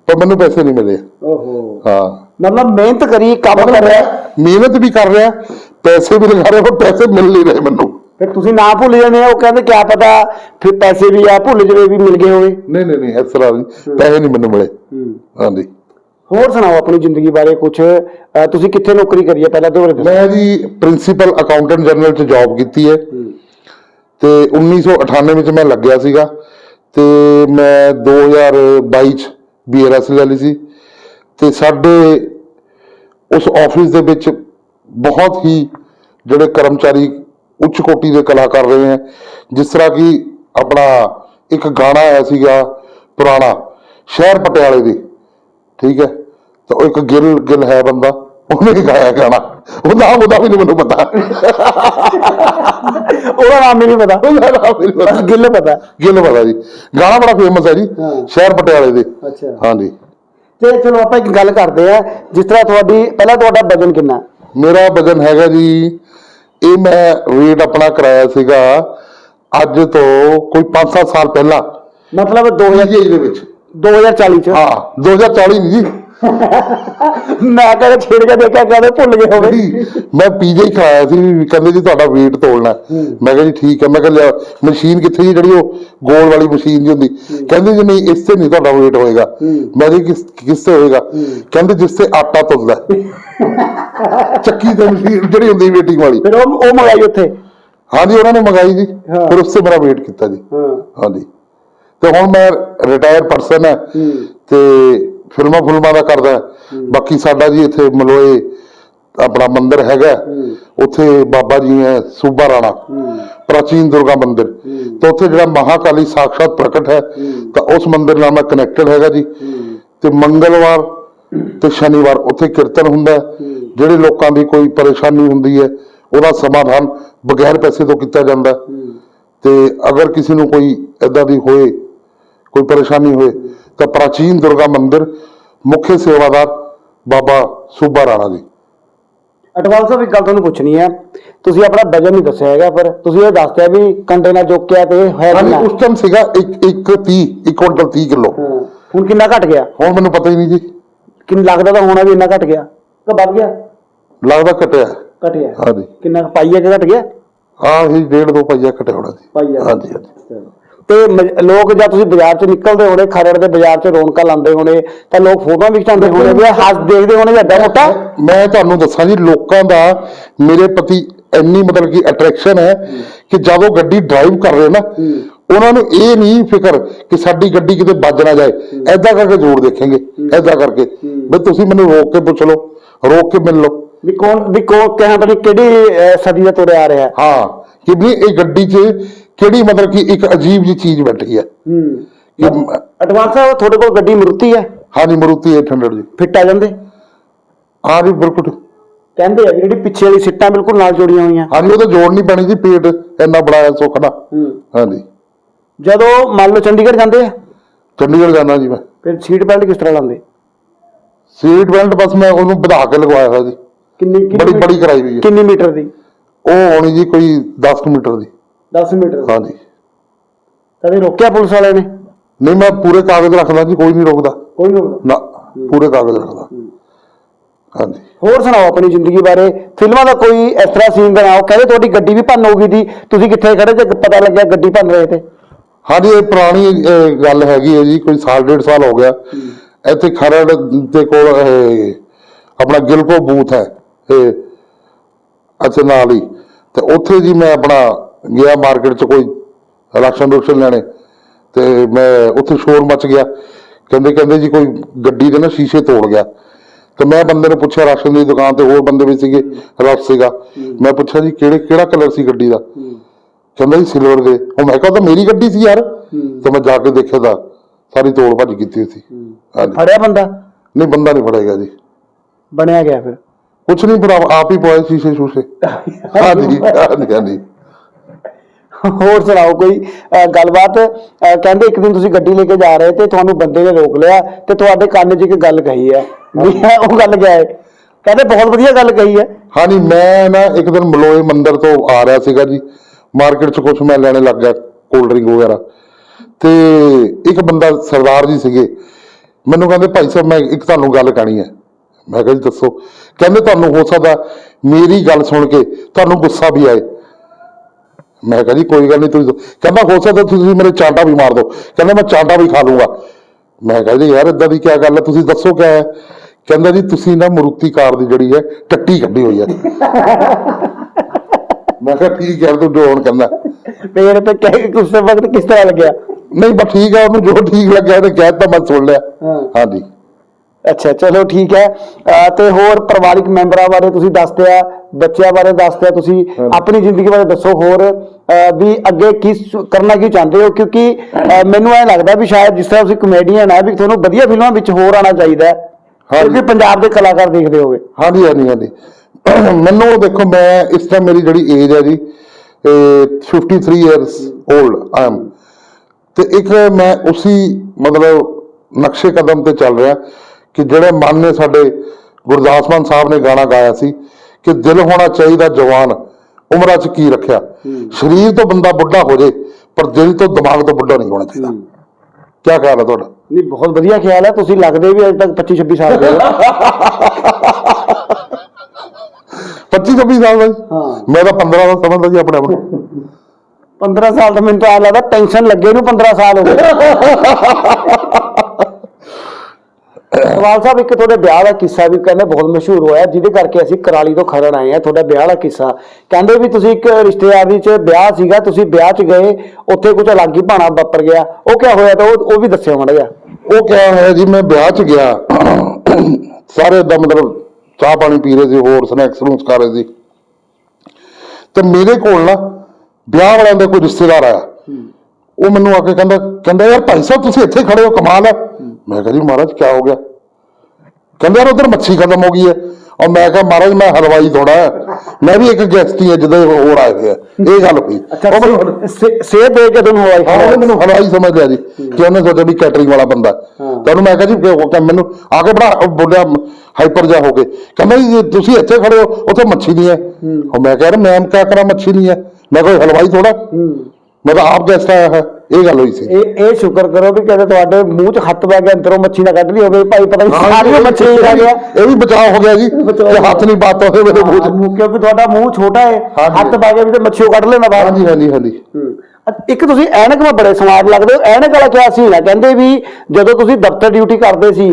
ਪਰ ਮੈਨੂੰ ਪੈਸੇ ਨਹੀਂ ਮਿਲੇ। ਓਹੋ। ਹਾਂ। ਮਤਲਬ ਮਿਹਨਤ ਕਰੀ ਕੰਮ ਕਰ ਰਿਹਾ ਮਿਹਨਤ ਵੀ ਕਰ ਰਿਹਾ ਪੈਸੇ ਵੀ ਲਗਾ ਰਿਹਾ ਪਰ ਪੈਸੇ ਮਿਲ ਨਹੀਂ ਰਹੇ ਮੈਨੂੰ। ਫਿਰ ਤੁਸੀਂ ਨਾ ਭੁੱਲ ਜਾਂਦੇ ਆ ਉਹ ਕਹਿੰਦੇ ਕਿਆ ਪਤਾ ਫਿਰ ਪੈਸੇ ਵੀ ਆ ਭੁੱਲ ਜਵੇ ਵੀ ਮਿਲ ਗਏ ਹੋਵੇ। ਨਹੀਂ ਨਹੀਂ ਨਹੀਂ ਇਸ ਤਰ੍ਹਾਂ ਨਹੀਂ। ਪੈਸੇ ਨਹੀਂ ਮੈਨੂੰ ਮਿਲੇ। ਹਾਂਜੀ। ਹੋਰ ਸੁਣਾਓ ਆਪਣੀ ਜ਼ਿੰਦਗੀ ਬਾਰੇ ਕੁਝ ਤੁਸੀਂ ਕਿੱਥੇ ਨੌਕਰੀ ਕਰੀ ਹੈ? ਪਹਿਲਾਂ ਤੋਂ ਮੈਂ ਜੀ ਪ੍ਰਿੰਸੀਪਲ ਅਕਾਊਂਟੈਂਟ ਜਨਰਲ ਚ ਜੌਬ ਕੀਤੀ ਹੈ। ਤੇ 1998 ਵਿੱਚ ਮੈਂ ਲੱਗਿਆ ਸੀਗਾ। ਤੇ ਮੈਂ 2022 ਚ ਬੀਆਰਐਸ ਲੈ ਲਈ ਸੀ। ਤੇ ਸਾਡੇ ਉਸ ਆਫਿਸ ਦੇ ਵਿੱਚ ਬਹੁਤ ਹੀ ਜਿਹੜੇ ਕਰਮਚਾਰੀ ਉੱਚ ਕੋਟੀ ਦੇ ਕਲਾਕਾਰ ਰਹੇ ਹੈ। ਜਿਸ ਤਰ੍ਹਾਂ ਕਿ ਆਪਣਾ ਇੱਕ ਗਾਣਾ ਆਇਆ ਸੀਗਾ ਪੁਰਾਣਾ ਸ਼ਹਿਰ ਪਟਿਆਲੇ ਦੀ ਠੀਕ ਹੈ। ਤਾਂ ਉਹ ਇੱਕ ਗਿੱਲ ਗਿੱਲ ਹੈ ਬੰਦਾ ਉਹਨੇ ਹੀ ਗਾਇਆ ਗਾਣਾ। ਉਹ ਨਾਮ ਉਹਦਾ ਵੀ ਨਹੀਂ ਮੈਨੂੰ ਪਤਾ। ਉਹਦਾ ਨਾਮ ਨਹੀਂ ਪਤਾ। ਉਹਦਾ ਨਾਮ ਨਹੀਂ ਪਤਾ। ਗਿੱਲ ਪਤਾ। ਗਿੱਲ ਪਤਾ ਜੀ। ਗਾਣਾ ਬੜਾ ਫੇਮਸ ਹੈ ਜੀ ਹਾਂ। ਸ਼ਹਿਰ ਪਟਿਆਲੇ ਦੇ। ਅੱਛਾ। ਹਾਂਜੀ। ਤੇ ਚਲੋ ਆਪਾਂ ਇੱਕ ਗੱਲ ਕਰਦੇ ਆ ਜਿਸ ਤਰ੍ਹਾਂ ਤੁਹਾਡੀ ਪਹਿਲਾਂ ਤੁਹਾਡਾ ਵਜਨ ਕਿੰਨਾ? ਮੇਰਾ ਵਜਨ ਹੈਗਾ ਜੀ ਇਹ ਮੈਂ weight ਆਪਣਾ ਕਰਾਇਆ ਸੀਗਾ ਅੱਜ ਤੋਂ ਕੋਈ 5-7 ਸਾਲ ਪਹਿਲਾਂ। ਮਤਲਬ 2000 2000 ਦੇ ਵਿੱਚ। 2040 ਚ? ਹਾਂ 2040 ਨਹੀਂ ਜੀ। ਮੈਂ ਕਹਿੰਦਾ ਛੇੜ ਕੇ ਦੇਖਿਆ ਕਹਿੰਦੇ ਭੁੱਲ ਗਏ ਹੋਵੇ ਨਹੀਂ, ਮੈਂ ਪੀਜੇ ਹੀ ਕਰਾਇਆ ਸੀ ਵੀ ਕਹਿੰਦੇ ਜੀ ਤੁਹਾਡਾ weight ਤੋਲਣਾ ਹੈ। ਮੈਂ ਕਿਹਾ ਜੀ ਠੀਕ ਹੈ ਮੈਂ ਕਿਹਾ ਲਿਆ ਮਸ਼ੀਨ ਕਿੱਥੇ ਜੀ ਜਿਹੜੀ ਉਹ ਗੋਲ ਵਾਲੀ ਮਸ਼ੀਨ ਜੀ ਹੁੰਦੀ? ਕਹਿੰਦੇ ਜੀ ਨਹੀਂ ਇਸ ਤੇ ਨਹੀਂ ਤੁਹਾਡਾ weight ਹੋਏਗਾ। ਮੈਂ ਜੀ ਕਿਸ ਕਿਸ ਤੇ ਹੋਏਗਾ? ਕਹਿੰਦੇ ਜਿਸ ਤੇ ਆਟਾ ਤੁਲਦਾ। ਚੱਕੀ ਤੇ ਮਸ਼ੀਨ ਜਿਹੜੀ ਹੁੰਦੀ ਵੇਟਿੰਗ ਵਾਲੀ। ਫਿਰ ਉਹ ਉਹ ਮੰਗਾਈ ਉੱਥੇ? ਹਾਂਜੀ ਉਹਨਾਂ ਨੇ ਮੰਗਾਈ ਜੀ। ਹਾਂ। ਫਿਰ ਉਸ ਤੇ ਮੇਰਾ weight ਕੀਤਾ ਜੀ। ਹਾਂ। ਹਾਂਜੀ। ਤੇ ਹੁਣ ਮੈਂ ਰਿਟਾਇਰ ਪਰਸਨ ਹੈ। ਤੇ ਫਿਲਮਾਂ ਫੁਲਮਾਂ ਦਾ ਕਰਦਾ ਬਾਕੀ ਸਾਡਾ ਜੀ ਇੱਥੇ ਮਲੋਏ ਆਪਣਾ ਮੰਦਿਰ ਹੈਗਾ ਉੱਥੇ ਬਾਬਾ ਜੀ ਹੈ ਸੂਬਾ ਰਾਣਾ। ਪ੍ਰਾਚੀਨ ਦੁਰਗਾ ਮੰਦਿਰ। ਤਾਂ ਉੱਥੇ ਜਿਹੜਾ ਮਹਾਕਾਲੀ ਸਾਖਸ਼ਾਤ ਪ੍ਰਗਟ ਹੈ ਤਾਂ ਉਸ ਮੰਦਿਰ ਨਾਲ ਮੈਂ ਕਨੈਕਟਡ ਹੈਗਾ ਜੀ। ਤੇ ਮੰਗਲਵਾਰ ਤੇ ਸ਼ਨੀਵਾਰ ਉੱਥੇ ਕੀਰਤਨ ਹੁੰਦਾ ਹੈ। ਜਿਹੜੇ ਲੋਕਾਂ ਦੀ ਕੋਈ ਪਰੇਸ਼ਾਨੀ ਹੁੰਦੀ ਹੈ ਉਹਦਾ ਸਮਾਧਾਨ ਬਗੈਰ ਪੈਸੇ ਤੋਂ ਕੀਤਾ ਜਾਂਦਾ ਹੈ। ਤੇ ਅਗਰ ਕਿਸੇ ਨੂੰ ਕੋਈ ਇਦਾਂ ਦੀ ਹੋਏ ਕੋਈ ਪਰੇਸ਼ਾਨੀ ਹੋਏ ਤਾਂ ਪ੍ਰਾਚੀਨ ਦੁਰਗਾ ਮੰਦਿਰ ਮੁੱਖ ਸੇਵਾਦਾਰ ਬਾਬਾ ਸੂਬਾ ਰਾਣਾ ਜੀ। ਐਡਵਾਂਸ ਆਫ ਇੱਕ ਗੱਲ ਤੁਹਾਨੂੰ ਪੁੱਛਣੀ ਹੈ। ਤੁਸੀਂ ਆਪਣਾ ਵਜਨ ਨਹੀਂ ਦੱਸਿਆ ਹੈਗਾ ਪਰ ਤੁਸੀਂ ਇਹ ਦੱਸਦੇ ਵੀ ਕੰਡੇ ਨਾਲ ਜੋਕਿਆ ਤੇ ਹੈ ਹਾਂਜੀ ਉਸ ਟਾਈਮ ਸੀਗਾ 1 1 30 1 ਕੁਇੰਟਲ 30 ਕਿਲੋ। ਹੁਣ ਕਿੰਨਾ ਘਟ ਗਿਆ? ਹੁਣ ਮੈਨੂੰ ਪਤਾ ਹੀ ਨਹੀਂ ਜੀ। ਕਿੰਨ ਲੱਗਦਾ ਤਾਂ ਹੋਣਾ ਵੀ ਇੰਨਾ ਘਟ ਗਿਆ। ਕਿ ਵੱਧ ਗਿਆ। ਲੱਗਦਾ ਘਟਿਆ। ਘਟ ਗਿਆ ਹਾਂਜੀ। ਕਿੰਨਾ ਪਾਈਆ ਕਿ ਘਟ ਗਿਆ? ਆਹ ਹੀ ਡੇਢ ਦੋ ਪਈਆ ਘਟਿਆ ਹੋਣਾ ਜੀ। ਪਾਈਆ ਹਾਂਜੀ ਹਾਂਜੀ। ਚਲੋ। ਤੇ ਲੋਕ ਜਦ ਤੁਸੀਂ ਬਾਜ਼ਾਰ 'ਚ ਨਿਕਲਦੇ ਹੋਣੇ ਖਰੜ ਦੇ ਬਾਜ਼ਾਰ 'ਚ ਰੌਣਕਾਂ ਲਾਉਂਦੇ ਹੋਣੇ ਤਾਂ ਲੋਕ ਫੋਟੋਆਂ ਵੀ ਖਿਚਾਉਂਦੇ ਹੋਣੇ ਵੀ ਹੱਸ ਦੇਖਦੇ ਹੋਣੇ ਐਡਾ ਮੋਟਾ? ਮੈਂ ਤੁਹਾਨੂੰ ਦੱਸਾਂ ਜੀ ਲੋਕਾਂ ਦਾ ਮੇਰੇ ਪ੍ਰਤੀ ਇੰਨੀ ਮਤਲਬ ਕਿ ਅਟਰੈਕਸ਼ਨ ਹੈ ਕਿ ਜਦੋਂ ਗੱਡੀ ਡਰਾਈਵ ਕਰ ਰਹੇ ਨਾ ਉਹਨਾਂ ਨੂੰ ਇਹ ਨਹੀਂ ਫਿਕਰ ਕਿ ਸਾਡੀ ਗੱਡੀ ਕਿਤੇ ਵੱਜ ਨਾ ਜਾਏ। ਐਦਾਂ ਕਰਕੇ ਜ਼ੋਰ ਦੇਖेंगे ਐਦਾਂ ਕਰਕੇ। ਵੀ ਤੁਸੀਂ ਮੈਨੂੰ ਰੋਕ ਕੇ ਪੁੱਛ ਲਓ ਰੋਕ ਕੇ ਮਿਲ ਲਓ। ਵੀ ਕੌਣ ਵੀ ਕੌਣ ਕਹਿਣਾ ਪਤਾ ਨੀ ਕਿਹੜੀ ਸਦੀ ਦਾ ਤੁਰਿਆ ਆ ਰਿਹਾ। ਹਾਂ ਕਿ ਵੀ ਇਹ ਗੱਡੀ 'ਚ ਕਿਹੜੀ ਮਤਲਬ ਕਿ ਇੱਕ ਅਜੀਬ ਜਿਹੀ ਚੀਜ਼ ਬੈਠੀ ਹੈ। ਹੂੰ। ਕਿ ਅਡਵਾਂਸ ਸਾਹਿਬ ਤੁਹਾਡੇ ਕੋਲ ਗੱਡੀ ਮਰੂਤੀ ਹੈ? ਹਾਂਜੀ ਮਰੂਤੀ 800 ਜੀ ਫਿੱਟ ਆ ਜਾਂਦੇ? ਹਾਂ ਜੀ ਬਿਲਕੁਲ। ਕਹਿੰਦੇ ਆ ਵੀ ਜਿਹੜੀ ਪਿੱਛੇ ਵਾਲੀ ਸੀਟਾਂ ਬਿਲਕੁਲ ਨਾਲ ਜੋੜੀਆਂ ਹੋਈਆਂ। ਹਾਂਜੀ ਉਹ ਤਾਂ ਜੋੜ ਨਹੀਂ ਪੈਣੀ ਜੀ ਪੇਟ ਇੰਨਾ ਬੜਾ ਹੈ ਸੁੱਖਣਾ ਹੂੰ। ਹਾਂਜੀ। ਜਦੋਂ ਮੰਨ ਲਓ ਚੰਡੀਗੜ੍ਹ ਜਾਂਦੇ ਆ? ਚੰਡੀਗੜ੍ਹ ਜਾਣਾ ਜੀ ਮੈਂ। ਫਿਰ ਸੀਟ ਬੈਲਟ ਕਿਸ ਤਰ੍ਹਾਂ ਲਾਉਂਦੇ? ਸੀਟ ਬੈਲਟ ਬਸ ਮੈਂ ਉਹਨੂੰ ਵਧਾ ਕੇ ਲਗਵਾਇਆ ਹੋਇਆ ਜੀ। ਕਿੰਨੀ ਕਿੰਨੀ ਬੜੀ ਬੜੀ ਕਰਾਈ ਹੋਈ ਹੈ। ਕਿੰਨੀ ਮੀਟਰ ਦੀ? ਉਹ ਹੋਣੀ ਜੀ ਕੋਈ 10 ਕੁ ਮੀਟਰ ਦੀ। 10 ਮੀਟਰ। ਦੀ ਹਾਂਜੀ ਕਦੇ ਰੋਕਿਆ ਪੁਲਿਸ ਵਾਲਿਆਂ ਨੇ? ਨਹੀਂ ਮੈਂ ਪੂਰੇ ਕਾਗਜ਼ ਰੱਖਦਾ ਜੀ ਕੋਈ ਨਹੀਂ ਰੋਕਦਾ। ਕੋਈ ਨਹੀਂ ਰੋਕਦਾ? ਨਾ ਪੂਰੇ ਕਾਗਜ਼ ਰੱਖਦਾ ਹਾਂਜੀ। ਹੋਰ ਸੁਣਾਓ ਆਪਣੀ ਜ਼ਿੰਦਗੀ ਬਾਰੇ? ਫਿਲਮਾਂ ਦਾ ਕੋਈ ਇਸ ਤਰ੍ਹਾਂ ਸੀਨ ਬਣਾਓ ਕਹਿੰਦੇ ਤੁਹਾਡੀ ਗੱਡੀ ਵੀ ਭੰਨ ਹੋ ਗਈ ਸੀ ਤੁਸੀਂ ਕਿੱਥੇ ਖੜੇ ਤੇ ਪਤਾ ਲੱਗਿਆ ਗੱਡੀ ਭੰਨ ਰਹੇ ਤੇ। ਹਾਂਜੀ ਇਹ ਪੁਰਾਣੀ ਅਹ, ਗੱਲ ਹੈਗੀ ਹੈ ਜੀ ਕੋਈ ਸਾਲ ਡੇਢ ਸਾਲ ਹੋ ਗਿਆ। ਇੱਥੇ ਖਰੜ ਦੇ ਕੋਲ ਇਹ ਆਪਣਾ ਗਿਲਕੋ ਬੂਥ ਹੈ ਇਹ ਅੱਛਾ ਨਾਲ ਹੀ ਤੇ ਉੱਥੇ ਜੀ ਮੈਂ ਆਪਣਾ ਗਿਆ ਮਾਰਕੀਟ 'ਚ ਕੋਈ ਰਾਸ਼ਨ ਰੂਸ਼ਨ ਲੈਣੇ। ਤੇ ਮੈਂ ਉੱਥੇ ਸ਼ੋਰ ਮਚ ਗਿਆ। ਕਹਿੰਦੇ ਕਹਿੰਦੇ ਜੀ ਕੋਈ ਗੱਡੀ ਦੇ ਨਾ ਸ਼ੀਸ਼ੇ ਤੋੜ ਗਿਆ। ਤੇ ਮੈਂ ਬੰਦੇ ਨੂੰ ਪੁੱਛਿਆ ਰਾਸ਼ਨ ਦੀ ਦੁਕਾਨ ਤੇ ਹੋਰ ਬੰਦੇ ਵੀ ਸੀਗੇ ਰਸ਼ ਸੀਗਾ। ਮੈਂ ਪੁੱਛਿਆ ਜੀ ਕਿਹੜੇ ਕਿਹੜਾ ਕਲਰ ਸੀ ਗੱਡੀ ਦਾ? ਕਹਿੰਦਾ ਜੀ ਸਿਲਵਰ ਦੇ। ਉਹ ਮੈਂ ਕਿਹਾ ਤਾਂ ਮੇਰੀ ਗੱਡੀ ਸੀ ਯਾਰ। ਤੇ ਮੈਂ ਜਾ ਕੇ ਦੇਖਿਆ ਤਾਂ ਸਾਰੀ ਤੋੜ ਭੱਜ ਕੀਤੀ ਸੀ ਫੜਿਆ ਬੰਦਾ? ਨਹੀਂ ਬੰਦਾ ਨਹੀਂ ਫੜੇਗਾ ਜੀ। ਬਣਿਆ ਗਿਆ ਫਿਰ। ਕੁਛ ਨਹੀਂ ਪਰ ਆਪ- ਹੀ ਪਵਾਏ ਸ਼ੀਸ਼ੇ ਸ਼ੂਸ਼ੇ ਹਾਂਜੀ ਹਾਂਜੀ ਹਾਂਜੀ। ਹੋਰ ਸੁਣਾਓ ਕੋਈ ਗੱਲਬਾਤ? ਕਹਿੰਦੇ ਇੱਕ ਦਿਨ ਤੁਸੀਂ ਗੱਡੀ ਲੈ ਕੇ ਜਾ ਰਹੇ ਤੇ ਤੁਹਾਨੂੰ ਬੰਦੇ ਨੇ ਰੋਕ ਲਿਆ ਤੇ ਤੁਹਾਡੇ ਕੰਨ 'ਚ ਇੱਕ ਗੱਲ ਕਹੀ ਹੈ। ਵੀ ਉਹ ਗੱਲ ਕਿਆ ਹੈ? ਕਹਿੰਦੇ ਬਹੁਤ ਵਧੀਆ ਗੱਲ ਕਹੀ ਹੈ। ਹਾਂਜੀ ਮੈਂ ਨਾ ਇੱਕ ਦਿਨ ਮਲੋਏ ਮੰਦਿਰ ਤੋਂ ਆ ਰਿਹਾ ਸੀਗਾ ਜੀ। ਮਾਰਕੀਟ 'ਚ ਕੁਛ ਮੈਂ ਲੈਣੇ ਲੱਗ ਗਿਆ ਕੋਲਡ ਡਰਿੰਕ ਵਗੈਰਾ। ਤੇ ਇੱਕ ਬੰਦਾ ਸਰਦਾਰ ਜੀ ਸੀਗੇ। ਮੈਨੂੰ ਕਹਿੰਦੇ ਭਾਈ ਸਾਹਿਬ ਮੈਂ ਇੱਕ ਤੁਹਾਨੂੰ ਗੱਲ ਕਹਿਣੀ ਹੈ। ਮੈਂ ਕਿਹਾ ਜੀ ਦੱਸੋ। ਕਹਿੰਦੇ ਤੁਹਾਨੂੰ ਹੋ ਸਕਦਾ ਮੇਰੀ ਗੱਲ ਸੁਣ ਕੇ ਤੁਹਾਨੂੰ ਗੁੱਸਾ ਵੀ ਆਏ। ਮੈਂ ਕਿਹਾ ਜੀ ਕੋਈ ਗੱਲ ਨਹੀਂ ਤੁਸੀਂ। ਕਹਿੰਦਾ ਹੋ ਸਕਦਾ ਤੁਸੀਂ ਮੇਰੇ ਚਾਂਟਾ ਵੀ ਮਾਰ ਦਿਓ। ਕਹਿੰਦਾ ਮੈਂ ਚਾਂਟਾ ਵੀ ਖਾ ਲੂੰਗਾ। ਮੈਂ ਕਿਹਾ ਜੀ ਯਾਰ ਇਦਾਂ ਦੀ ਕੀ ਗੱਲ ਹੈ ਤੁਸੀਂ ਦੱਸੋ ਕਿਆ ਹੈ? ਕਹਿੰਦਾ ਜੀ ਤੁਸੀਂ ਨਾ ਮਰੂਤੀ ਕਾਰ ਦੀ ਜਿਹੜੀ ਹੈ ਟੱਟੀ ਕੱਢੀ ਹੋਈ ਹੈ। ਮੈਂ ਕਿਹਾ ਠੀਕ ਹੈ ਤੂੰ ਹੁਣ ਕਹਿੰਦਾ। ਫੇਰ ਤੇ ਕਹਿ ਉਸ ਵਕਤ ਕਿਸ ਤਰ੍ਹਾਂ ਲੱਗਿਆ? ਨਹੀਂ ਬਸ ਠੀਕ ਹੈ ਉਹਨੂੰ ਜੋ ਠੀਕ ਲੱਗਿਆ ਉਹਨੇ ਕਹਿ ਦਿੱਤਾ ਮੈਂ ਸੁਣ ਲਿਆ। ਹਾਂਜੀ। ਅੱਛਾ ਚਲੋ ਠੀਕ ਹੈ। ਅਹ, ਤੇ ਹੋਰ ਪਰਿਵਾਰਿਕ ਮੈਂਬਰਾਂ ਬਾਰੇ ਤੁਸੀਂ ਦੱਸਦੇ ਆ ਬੱਚਿਆਂ ਬਾਰੇ ਦੱਸਦੇ ਆ ਤੁਸੀਂ ਆਪਣੀ ਜ਼ਿੰਦਗੀ ਬਾਰੇ ਦੱਸੋ ਹੋਰ। ਵੀ ਅੱਗੇ ਕੀ ਕਰਨਾ ਕੀ ਚਾਹੁੰਦੇ ਹੋ? ਕਿਉਂਕਿ ਮੈਨੂੰ ਐ ਲੱਗਦਾ ਵੀ ਸ਼ਾਇਦ ਜਿਸ ਤਰ੍ਹਾਂ ਤੁਸੀਂ ਕਮੇਡੀਅਨ ਆ ਵੀ ਤੁਹਾਨੂੰ ਵਧੀਆ ਫਿਲਮਾਂ ਵਿੱਚ ਹੋਰ ਆਉਣਾ ਚਾਹੀਦਾ। ਕਿਉਂਕਿ ਪੰਜਾਬ ਦੇ ਕਲਾਕਾਰ ਦੇਖਦੇ ਹੋਗੇ ਹਾਂਜੀ ਹਾਂਜੀ ਹਾਂਜੀ। ਮੈਨੂੰ ਦੇਖੋ ਮੈਂ ਇਸ ਟਾਈਮ ਮੇਰੀ ਜਿਹੜੀ ਏਜ ਹੈ ਜੀ ਇਹ 53 ਇਅਰਸ 올ਡ ਆਈ ਐਮ ਤੇ ਇੱਕ ਮੈਂ ਉਸੇ ਮਤਲਬ ਨਕਸ਼ੇ ਕਦਮ ਤੇ ਚੱਲ ਰਿਹਾ ਕਿ ਜਿਹੜੇ ਮਨ ਨੇ ਸਾਡੇ ਗੁਰਦਾਸ ਮਾਨ ਸਾਹਿਬ ਨੇ ਗਾਣਾ ਗਾਇਆ ਸੀ ਕਿ ਦਿਲ ਹੋਣਾ ਚਾਹੀਦਾ ਜਵਾਨ। ਉਮਰਾਂ 'ਚ ਕੀ ਰੱਖਿਆ? ਸਰੀਰ ਤੋਂ ਬੰਦਾ ਬੁੱਢਾ ਹੋ ਜੇ ਪਰ ਦਿਲ ਤੋਂ ਦਿਮਾਗ ਤੋਂ ਬੁੱਢਾ ਨਹੀਂ ਹੋਣਾ ਚਾਹੀਦਾ। ਕੀ ਖਿਆਲ ਹੈ ਤੁਹਾਡਾ? ਨਹੀਂ ਬਹੁਤ ਵਧੀਆ ਖਿਆਲ ਹੈ ਤੁਸੀਂ ਲੱਗਦੇ ਵੀ ਅਜੇ ਤੱਕ 25 26 ਸਾਲ ਦੇ ਹੋ 25 26 ਸਾਲ ਦਾ ਹਾਂ। ਮੈਂ ਤਾਂ 15 ਦਾ ਸਮਝਦਾ ਜੀ ਆਪਣੇ ਆਪ ਨੂੰ। 15 ਸਾਲ ਦਾ ਮੈਨੂੰ ਤਾਂ ਐਂ ਲੱਗਦਾ ਟੈਨਸ਼ਨ ਲੱਗੇ ਨੂੰ 15 ਸਾਲ ਹੋ ਗਏ। ਸਵਾਲ ਸਾਹਿਬ ਇੱਕ ਤੁਹਾਡੇ ਵਿਆਹ ਦਾ ਕਿੱਸਾ ਵੀ ਕਹਿੰਦੇ ਬਹੁਤ ਮਸ਼ਹੂਰ ਹੋਇਆ ਜਿਹਦੇ ਕਰਕੇ ਅਸੀਂ ਕਰਾਲੀ ਤੋਂ ਖਰੜ ਆਏ ਆ ਤੁਹਾਡਾ ਵਿਆਹ ਦਾ ਕਿੱਸਾ। ਕਹਿੰਦੇ ਵੀ ਤੁਸੀਂ ਇੱਕ ਰਿਸ਼ਤੇਦਾਰੀ 'ਚ ਵਿਆਹ ਸੀਗਾ ਤੁਸੀਂ ਵਿਆਹ 'ਚ ਗਏ ਉੱਥੇ ਕੁਝ ਅਲੱਗ ਹੀ ਭਾਣਾ ਵਾਪਰ ਗਿਆ। ਉਹ ਕਿਆ ਹੋਇਆ ਤਾਂ ਉਹ ਉਹ ਵੀ ਦੱਸਿਓ ਮਾੜਾ ਜਿਹਾ। ਉਹ ਕਿਆ ਹੋਇਆ ਜੀ ਮੈਂ ਵਿਆਹ 'ਚ ਗਿਆ। ਸਾਰੇ ਦਾ ਮਤਲਬ ਚਾਹ ਪਾਣੀ ਪੀ ਰਹੇ ਸੀ ਹੋਰ ਸਨੈਕਸ ਨੂੰ ਖਾ ਰਹੇ ਸੀ। ਤੇ ਮੇਰੇ ਕੋਲ ਨਾ ਵਿਆਹ ਵਾਲਿਆਂ ਦਾ ਕੋਈ ਰਿਸ਼ਤੇਦਾਰ ਆਇਆ। ਉਹ ਮੈਨੂੰ ਆ ਕੇ ਕਹਿੰਦਾ ਕਹਿੰਦਾ ਯਾਰ ਭਾਈ ਸਾਹਿਬ ਤੁਸੀਂ ਇੱਥੇ ਖੜੇ ਹੋ ਕਮਾਲ ਹੈ। ਮੈਂ ਕਿਹਾ ਜੀ ਮਹਾਰਾਜ ਕੀ ਹੋ ਗਿਆ? ਕਹਿੰਦਾ ਯਾਰ ਉਧਰ ਮੱਛੀ ਖਤਮ ਹੋ ਗਈ ਹੈ। ਔਰ ਮੈਂ ਕਿਹਾ ਮਹਾਰਾਜ ਮੈਂ ਹਲਵਾਈ ਥੋੜਾ ਮੈਂ ਵੀ ਇੱਕ ਗੈਸਟ ਹੀ ਜਦੋਂ ਹੋਰ ਆਏ ਹੋਏ ਇਹ ਗੱਲ ਹੋਈ। ਉਹ ਮੈਨੂੰ ਸੇ- ਸੇਧ ਦੇ ਕੇ ਤੁਹਾਨੂੰ ਹੋਇਆ ਹਾਂ ਮੈਨੂੰ ਹਲਵਾਈ ਸਮਝ ਲਿਆ ਜੀ ਕਿ ਉਹਨੇ ਸੋਚਿਆ ਵੀ ਕੈਟਰਿੰਗ ਵਾਲਾ ਬੰਦਾ ਤਾਂ ਉਹਨੂੰ ਮੈਂ ਕਿਹਾ ਜੀ ਕਿ ਉਹ ਮੈਨੂੰ ਆ ਕੇ ਬੜਾ ਬੋਲਿਆ ਹਾਈਪਰ ਜਾ ਹੋ ਕੇ। ਕਹਿੰਦਾ ਜੀ ਤੁਸੀਂ ਇੱਥੇ ਖੜੇ ਹੋ ਉੱਥੇ ਮੱਛੀ ਨਹੀਂ ਹੈ। ਉਹ ਮੈਂ ਕਹਿ ਮੈਂ ਕਿਆ ਕਰਾਂ ਮੱਛੀ ਨਹੀਂ ਹੈ। ਮੈਂ ਕੋਈ ਹਲਵਾਈ ਥੋੜਾ ਮੈਂ ਤਾਂ ਆਪ ਗੈਸਟ ਆਇਆ ਹੈ ਇਹ ਗੱਲ ਹੋਈ ਸੀ। ਇਹ ਇਹ ਸ਼ੁਕਰ ਕਰੋ ਵੀ ਕਹਿੰਦੇ ਤੁਹਾਡੇ ਮੂੰਹ 'ਚ ਹੱਥ ਪੈ ਗਿਆ ਅੰਦਰੋਂ ਮੱਛੀ ਨਾ ਕੱਢ ਲਈ ਹੋਵੇ ਭਾਈ ਪਤਾ ਨਹੀਂ ਸਾਰੀਆਂ ਮੱਛੀ ਆ ਗਿਆ ਇਹ ਵੀ ਬਚਾਅ ਹੋ ਗਿਆ ਜੀ ਕਿ ਹੱਥ ਨਹੀਂ ਪਾਤਾ ਹੋਵੇ ਮੇਰੇ ਮੂੰਹ 'ਚ। ਕਿਉਂਕਿ ਤੁਹਾਡਾ ਮੂੰਹ ਛੋਟਾ ਹੈ। ਹੱਥ ਪੈ ਗਿਆ ਵੀ ਤੇ ਮੱਛੀ ਕੱਢ ਲੈਂਦਾ ਬਾਹਰ। ਹਾਂਜੀ ਹਾਂਜੀ ਹਾਂਜੀ। ਇੱਕ ਤੁਸੀਂ ਐਨਕ ਵਿੱਚ ਬੜੇ ਸਮਾਰਟ ਲੱਗਦੇ ਹੋ। ਐਨਕ ਵਾਲਾ ਕਿਹਾ ਸੀ ਨਾ ਕਹਿੰਦੇ ਵੀ ਜਦੋਂ ਤੁਸੀਂ ਦਫ਼ਤਰ ਡਿਊਟੀ ਕਰਦੇ ਸੀ।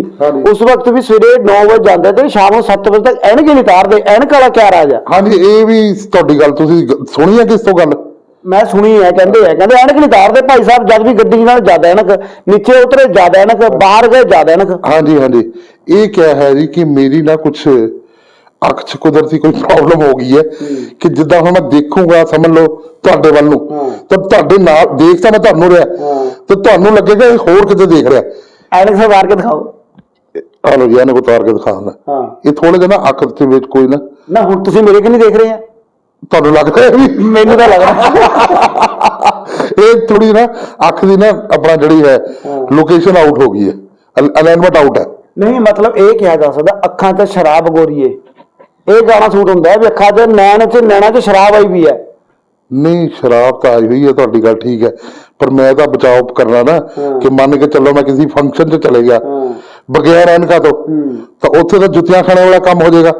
ਉਸ ਵਕਤ ਵੀ ਸਵੇਰੇ 9 ਵਜੇ ਜਾਂਦੇ ਤੇ ਸ਼ਾਮ ਨੂੰ 7 ਵਜੇ ਤੱਕ ਐਨਕ ਹੀ ਨਹੀਂ ਤਾਰਦੇ। ਐਨਕ ਵਾਲਾ ਕਿਆ ਰਾਜ ਆ? ਹਾਂਜੀ ਇਹ ਵੀ ਤੁਹਾਡੀ ਗੱਲ ਤੁਸੀਂ ਸੁਣੀ ਹੈ ਕਿਸ ਤੋਂ ਗੱਲ? ਮੈਂ ਸੁਣੀ ਹੈ ਕਹਿੰਦੇ ਹੈ ਕਹਿੰਦੇ ਐਨਕ ਨਹੀਂ ਤਾਰਦੇ ਭਾਈ ਸਾਹਿਬ ਜਦ ਵੀ ਗੱਡੀ ਨਾਲ ਜ਼ਿਆਦਾ ਐਨਕ ਨੀਚੇ ਉਤਰੇ ਜ਼ਿਆਦਾ ਐਨਕ ਬਾਹਰ ਗਏ ਜ਼ਿਆਦਾ ਐਨਕ। ਹਾਂਜੀ ਹਾਂਜੀ। ਇਹ ਕਿਹਾ ਹੈ ਜੀ ਕਿ ਮੇਰੀ ਨਾ ਕੁਝ ਅੱਖ 'ਚ ਕੁਦਰਤੀ ਕੋਈ ਪ੍ਰੋਬਲਮ ਹੋ ਗਈ ਹੈ ਕਿ ਜਿੱਦਾਂ ਹੁਣ ਮੈਂ ਦੇਖੂੰਗਾ ਸਮਝ ਲਓ ਤੁਹਾਡੇ ਵੱਲ ਨੂੰ। ਤਾਂ ਤੁਹਾਡੇ ਨਾਲ ਦੇਖ ਤਾਂ ਮੈਂ ਤੁਹਾਨੂੰ ਰਿਹਾ। ਤੇ ਤੁਹਾਨੂੰ ਲੱਗੇਗਾ ਇਹ ਹੋਰ ਕਿਤੇ ਦੇਖ ਰਿਹਾ। ਐਨਕ ਸੇ ਮਾਰ ਕੇ ਦਿਖਾਓ। ਆ ਲੋ ਜੀ ਇਹਨੇ ਉਤਾਰ ਕੇ ਦਿਖਾਉਣਾ ਹਾਂ। ਇਹ ਥੋੜੇ ਜਿਹਾ ਨਾ ਅੱਖ ਦੇ ਵਿੱਚ ਕੋਈ ਨਾ। ਨਾ ਹੁਣ ਤੁਸੀਂ ਮੇਰੇ ਕਿ ਨਹੀਂ ਦੇਖ ਰਹੇ ਆ? ਤੁਹਾਨੂੰ ਲੱਗਦਾ ਮੈਨੂੰ ਤਾਂ ਲੱਗਦਾ। ਇਹ ਥੋੜੀ ਨਾ ਅੱਖ ਦੀ ਨਾ ਆਪਣਾ ਜਿਹੜੀ ਹੈ ਲੋਕੇਸ਼ਨ ਆਊਟ ਹੋ ਗਈ ਹੈ। ਅਲਾਈਨਮੈਂਟ ਆਊਟ ਹੈ। ਨਹੀਂ ਮਤਲਬ ਇਹ ਕਿਹਾ ਜਾ ਸਕਦਾ ਅੱਖਾਂ 'ਚ ਸ਼ਰਾਬ ਗੋਰੀਏ। ਇਹ ਗਾਣਾ ਸੂਟ ਹੁੰਦਾ ਵੀ ਅੱਖਾਂ 'ਚ ਨੈਣ 'ਚ ਨੈਣਾ 'ਚ ਸ਼ਰਾਬ ਆਈ ਵੀ ਹੈ। ਨਹੀਂ ਸ਼ਰਾਬ ਤਾਂ ਆਈ ਹੋਈ ਹੈ ਤੁਹਾਡੀ ਗੱਲ ਠੀਕ ਹੈ। ਪਰ ਮੈਂ ਤਾਂ ਬਚਾਅ ਕਰਨਾ ਨਾ ਕਿ ਮੰਨ ਕੇ ਚੱਲੋ ਮੈਂ ਕਿਸੇ ਫੰਕਸ਼ਨ 'ਚ ਚਲੇ ਗਿਆ। ਬਗੈਰ ਐਨਕਾ ਤੋਂ ਤਾਂ ਉੱਥੇ ਤਾਂ ਜੁੱਤੀਆਂ ਖਾਣੇ ਵਾਲਾ ਕੰਮ ਹੋ ਜਾਏਗਾ।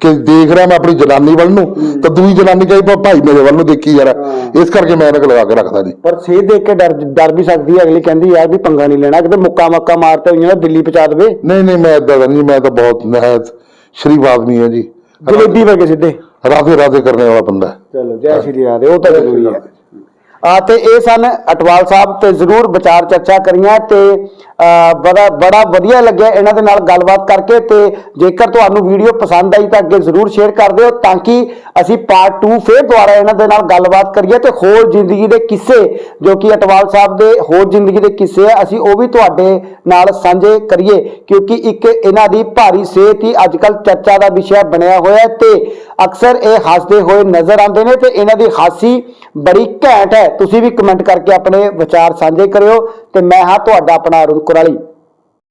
ਕਿ ਦੇਖ ਰਿਹਾ ਮੈਂ ਆਪਣੀ ਜਨਾਨੀ ਵੱਲ ਨੂੰ ਤਾਂ ਦੂਜੀ ਜਨਾਨੀ ਕਹੀ "ਭਾ- ਭਾਈ ਮੇਰੇ ਵੱਲ ਨੂੰ ਦੇਖੀ ਯਾਰ। ਇਸ ਕਰਕੇ ਮੈਂ ਐਨਕ ਲਗਾ ਕੇ ਰੱਖਦਾ ਜੀ। ਪਰ ਸੇਧ ਦੇਖ ਕੇ ਡਰ ਡਰ ਵੀ ਸਕਦੀ ਹੈ। ਅਗਲੀ ਕਹਿੰਦੀ ਯਾਰ ਵੀ ਪੰਗਾ ਨਹੀਂ ਲੈਣਾ। ਕਿਤੇ ਮੁੱਕਾ ਮੱਕਾ ਮਾਰਤੇ ਹੋਈਆਂ ਨਾ ਦਿੱਲੀ ਪਹੁੰਚਾ ਦੇਵੇ। ਨਹੀਂ ਨਹੀਂ ਮੈਂ ਇਦਾਂ ਨਹੀਂ। ਮੈਂ ਤਾਂ ਬਹੁਤ ਨਹਾਇਤ ਸ਼ਰੀਫ ਆਦਮੀ ਹਾਂ ਜੀ। ਜਲੇਬੀ ਵਰਗੇ ਸਿੱਧੇ। ਰਾਧੇ ਰਾਧੇ ਕਰਨੇ ਵਾਲਾ ਬੰਦਾ ਚਲੋ ਜੈ ਸ਼੍ਰੀ ਰਾਧੇ। ਉਹ ਤਾਂ ਜ਼ਰੂਰੀ ਹੈ। ਤੇ ਇਹ ਸਨ ਅਟਵਾਲ ਸਾਹਿਬ ਤੇ ਜ਼ਰੂਰ ਵਿਚਾਰ ਚਰਚਾ ਕਰੀਆਂ ਤੇ ਬੜਾ ਬੜਾ ਵਧੀਆ ਲੱਗਿਆ ਇਹਨਾਂ ਦੇ ਨਾਲ ਗੱਲਬਾਤ ਕਰਕੇ ਤੇ ਜੇਕਰ ਤੁਹਾਨੂੰ ਵੀਡੀਓ ਪਸੰਦ ਆਈ ਤਾਂ ਅੱਗੇ ਜ਼ਰੂਰ ਸ਼ੇਅਰ ਕਰ ਦਿਓ ਤਾਂ ਕਿ ਅਸੀਂ ਪਾਰਟ 2 ਫੇਰ ਦੁਬਾਰਾ ਇਹਨਾਂ ਦੇ ਨਾਲ ਗੱਲਬਾਤ ਕਰੀਏ ਤੇ ਹੋਰ ਜ਼ਿੰਦਗੀ ਦੇ ਕਿੱਸੇ ਜੋ ਕਿ ਅਟਵਾਲ ਸਾਹਿਬ ਦੇ ਹੋਰ ਜ਼ਿੰਦਗੀ ਦੇ ਕਿੱਸੇ ਆ, ਅਸੀਂ ਉਹ ਵੀ ਤੁਹਾਡੇ ਨਾਲ ਸਾਂਝੇ ਕਰੀਏ ਕਿਉਂਕਿ ਇੱਕ ਇਹਨਾਂ ਦੀ ਭਾਰੀ ਸਿਹਤ ਹੀ ਅੱਜਕੱਲ ਚਰਚਾ ਦਾ ਵਿਸ਼ਾ ਬਣਿਆ ਹੋਇਆ ਹੈ ਤੇ ਅਕਸਰ ਇਹ ਹੱਸਦੇ ਹੋਏ ਨਜ਼ਰ ਆਉਂਦੇ ਨੇ ਤੇ ਇਹਨਾਂ ਦੀ ਹਾਸੀ ਬੜੀ ਘੈਂਟ ਹੈ। ਤੁਸੀਂ ਵੀ ਕਮੈਂਟ ਕਰਕੇ ਆਪਣੇ ਵਿਚਾਰ ਸਾਂਝੇ ਕਰਿਓ ਤੇ ਮੈਂ ਹਾਂ ਤੁਹਾਡਾ ਆਪਣਾ ਅਰੁਣ ਕੁਰਾਲੀ।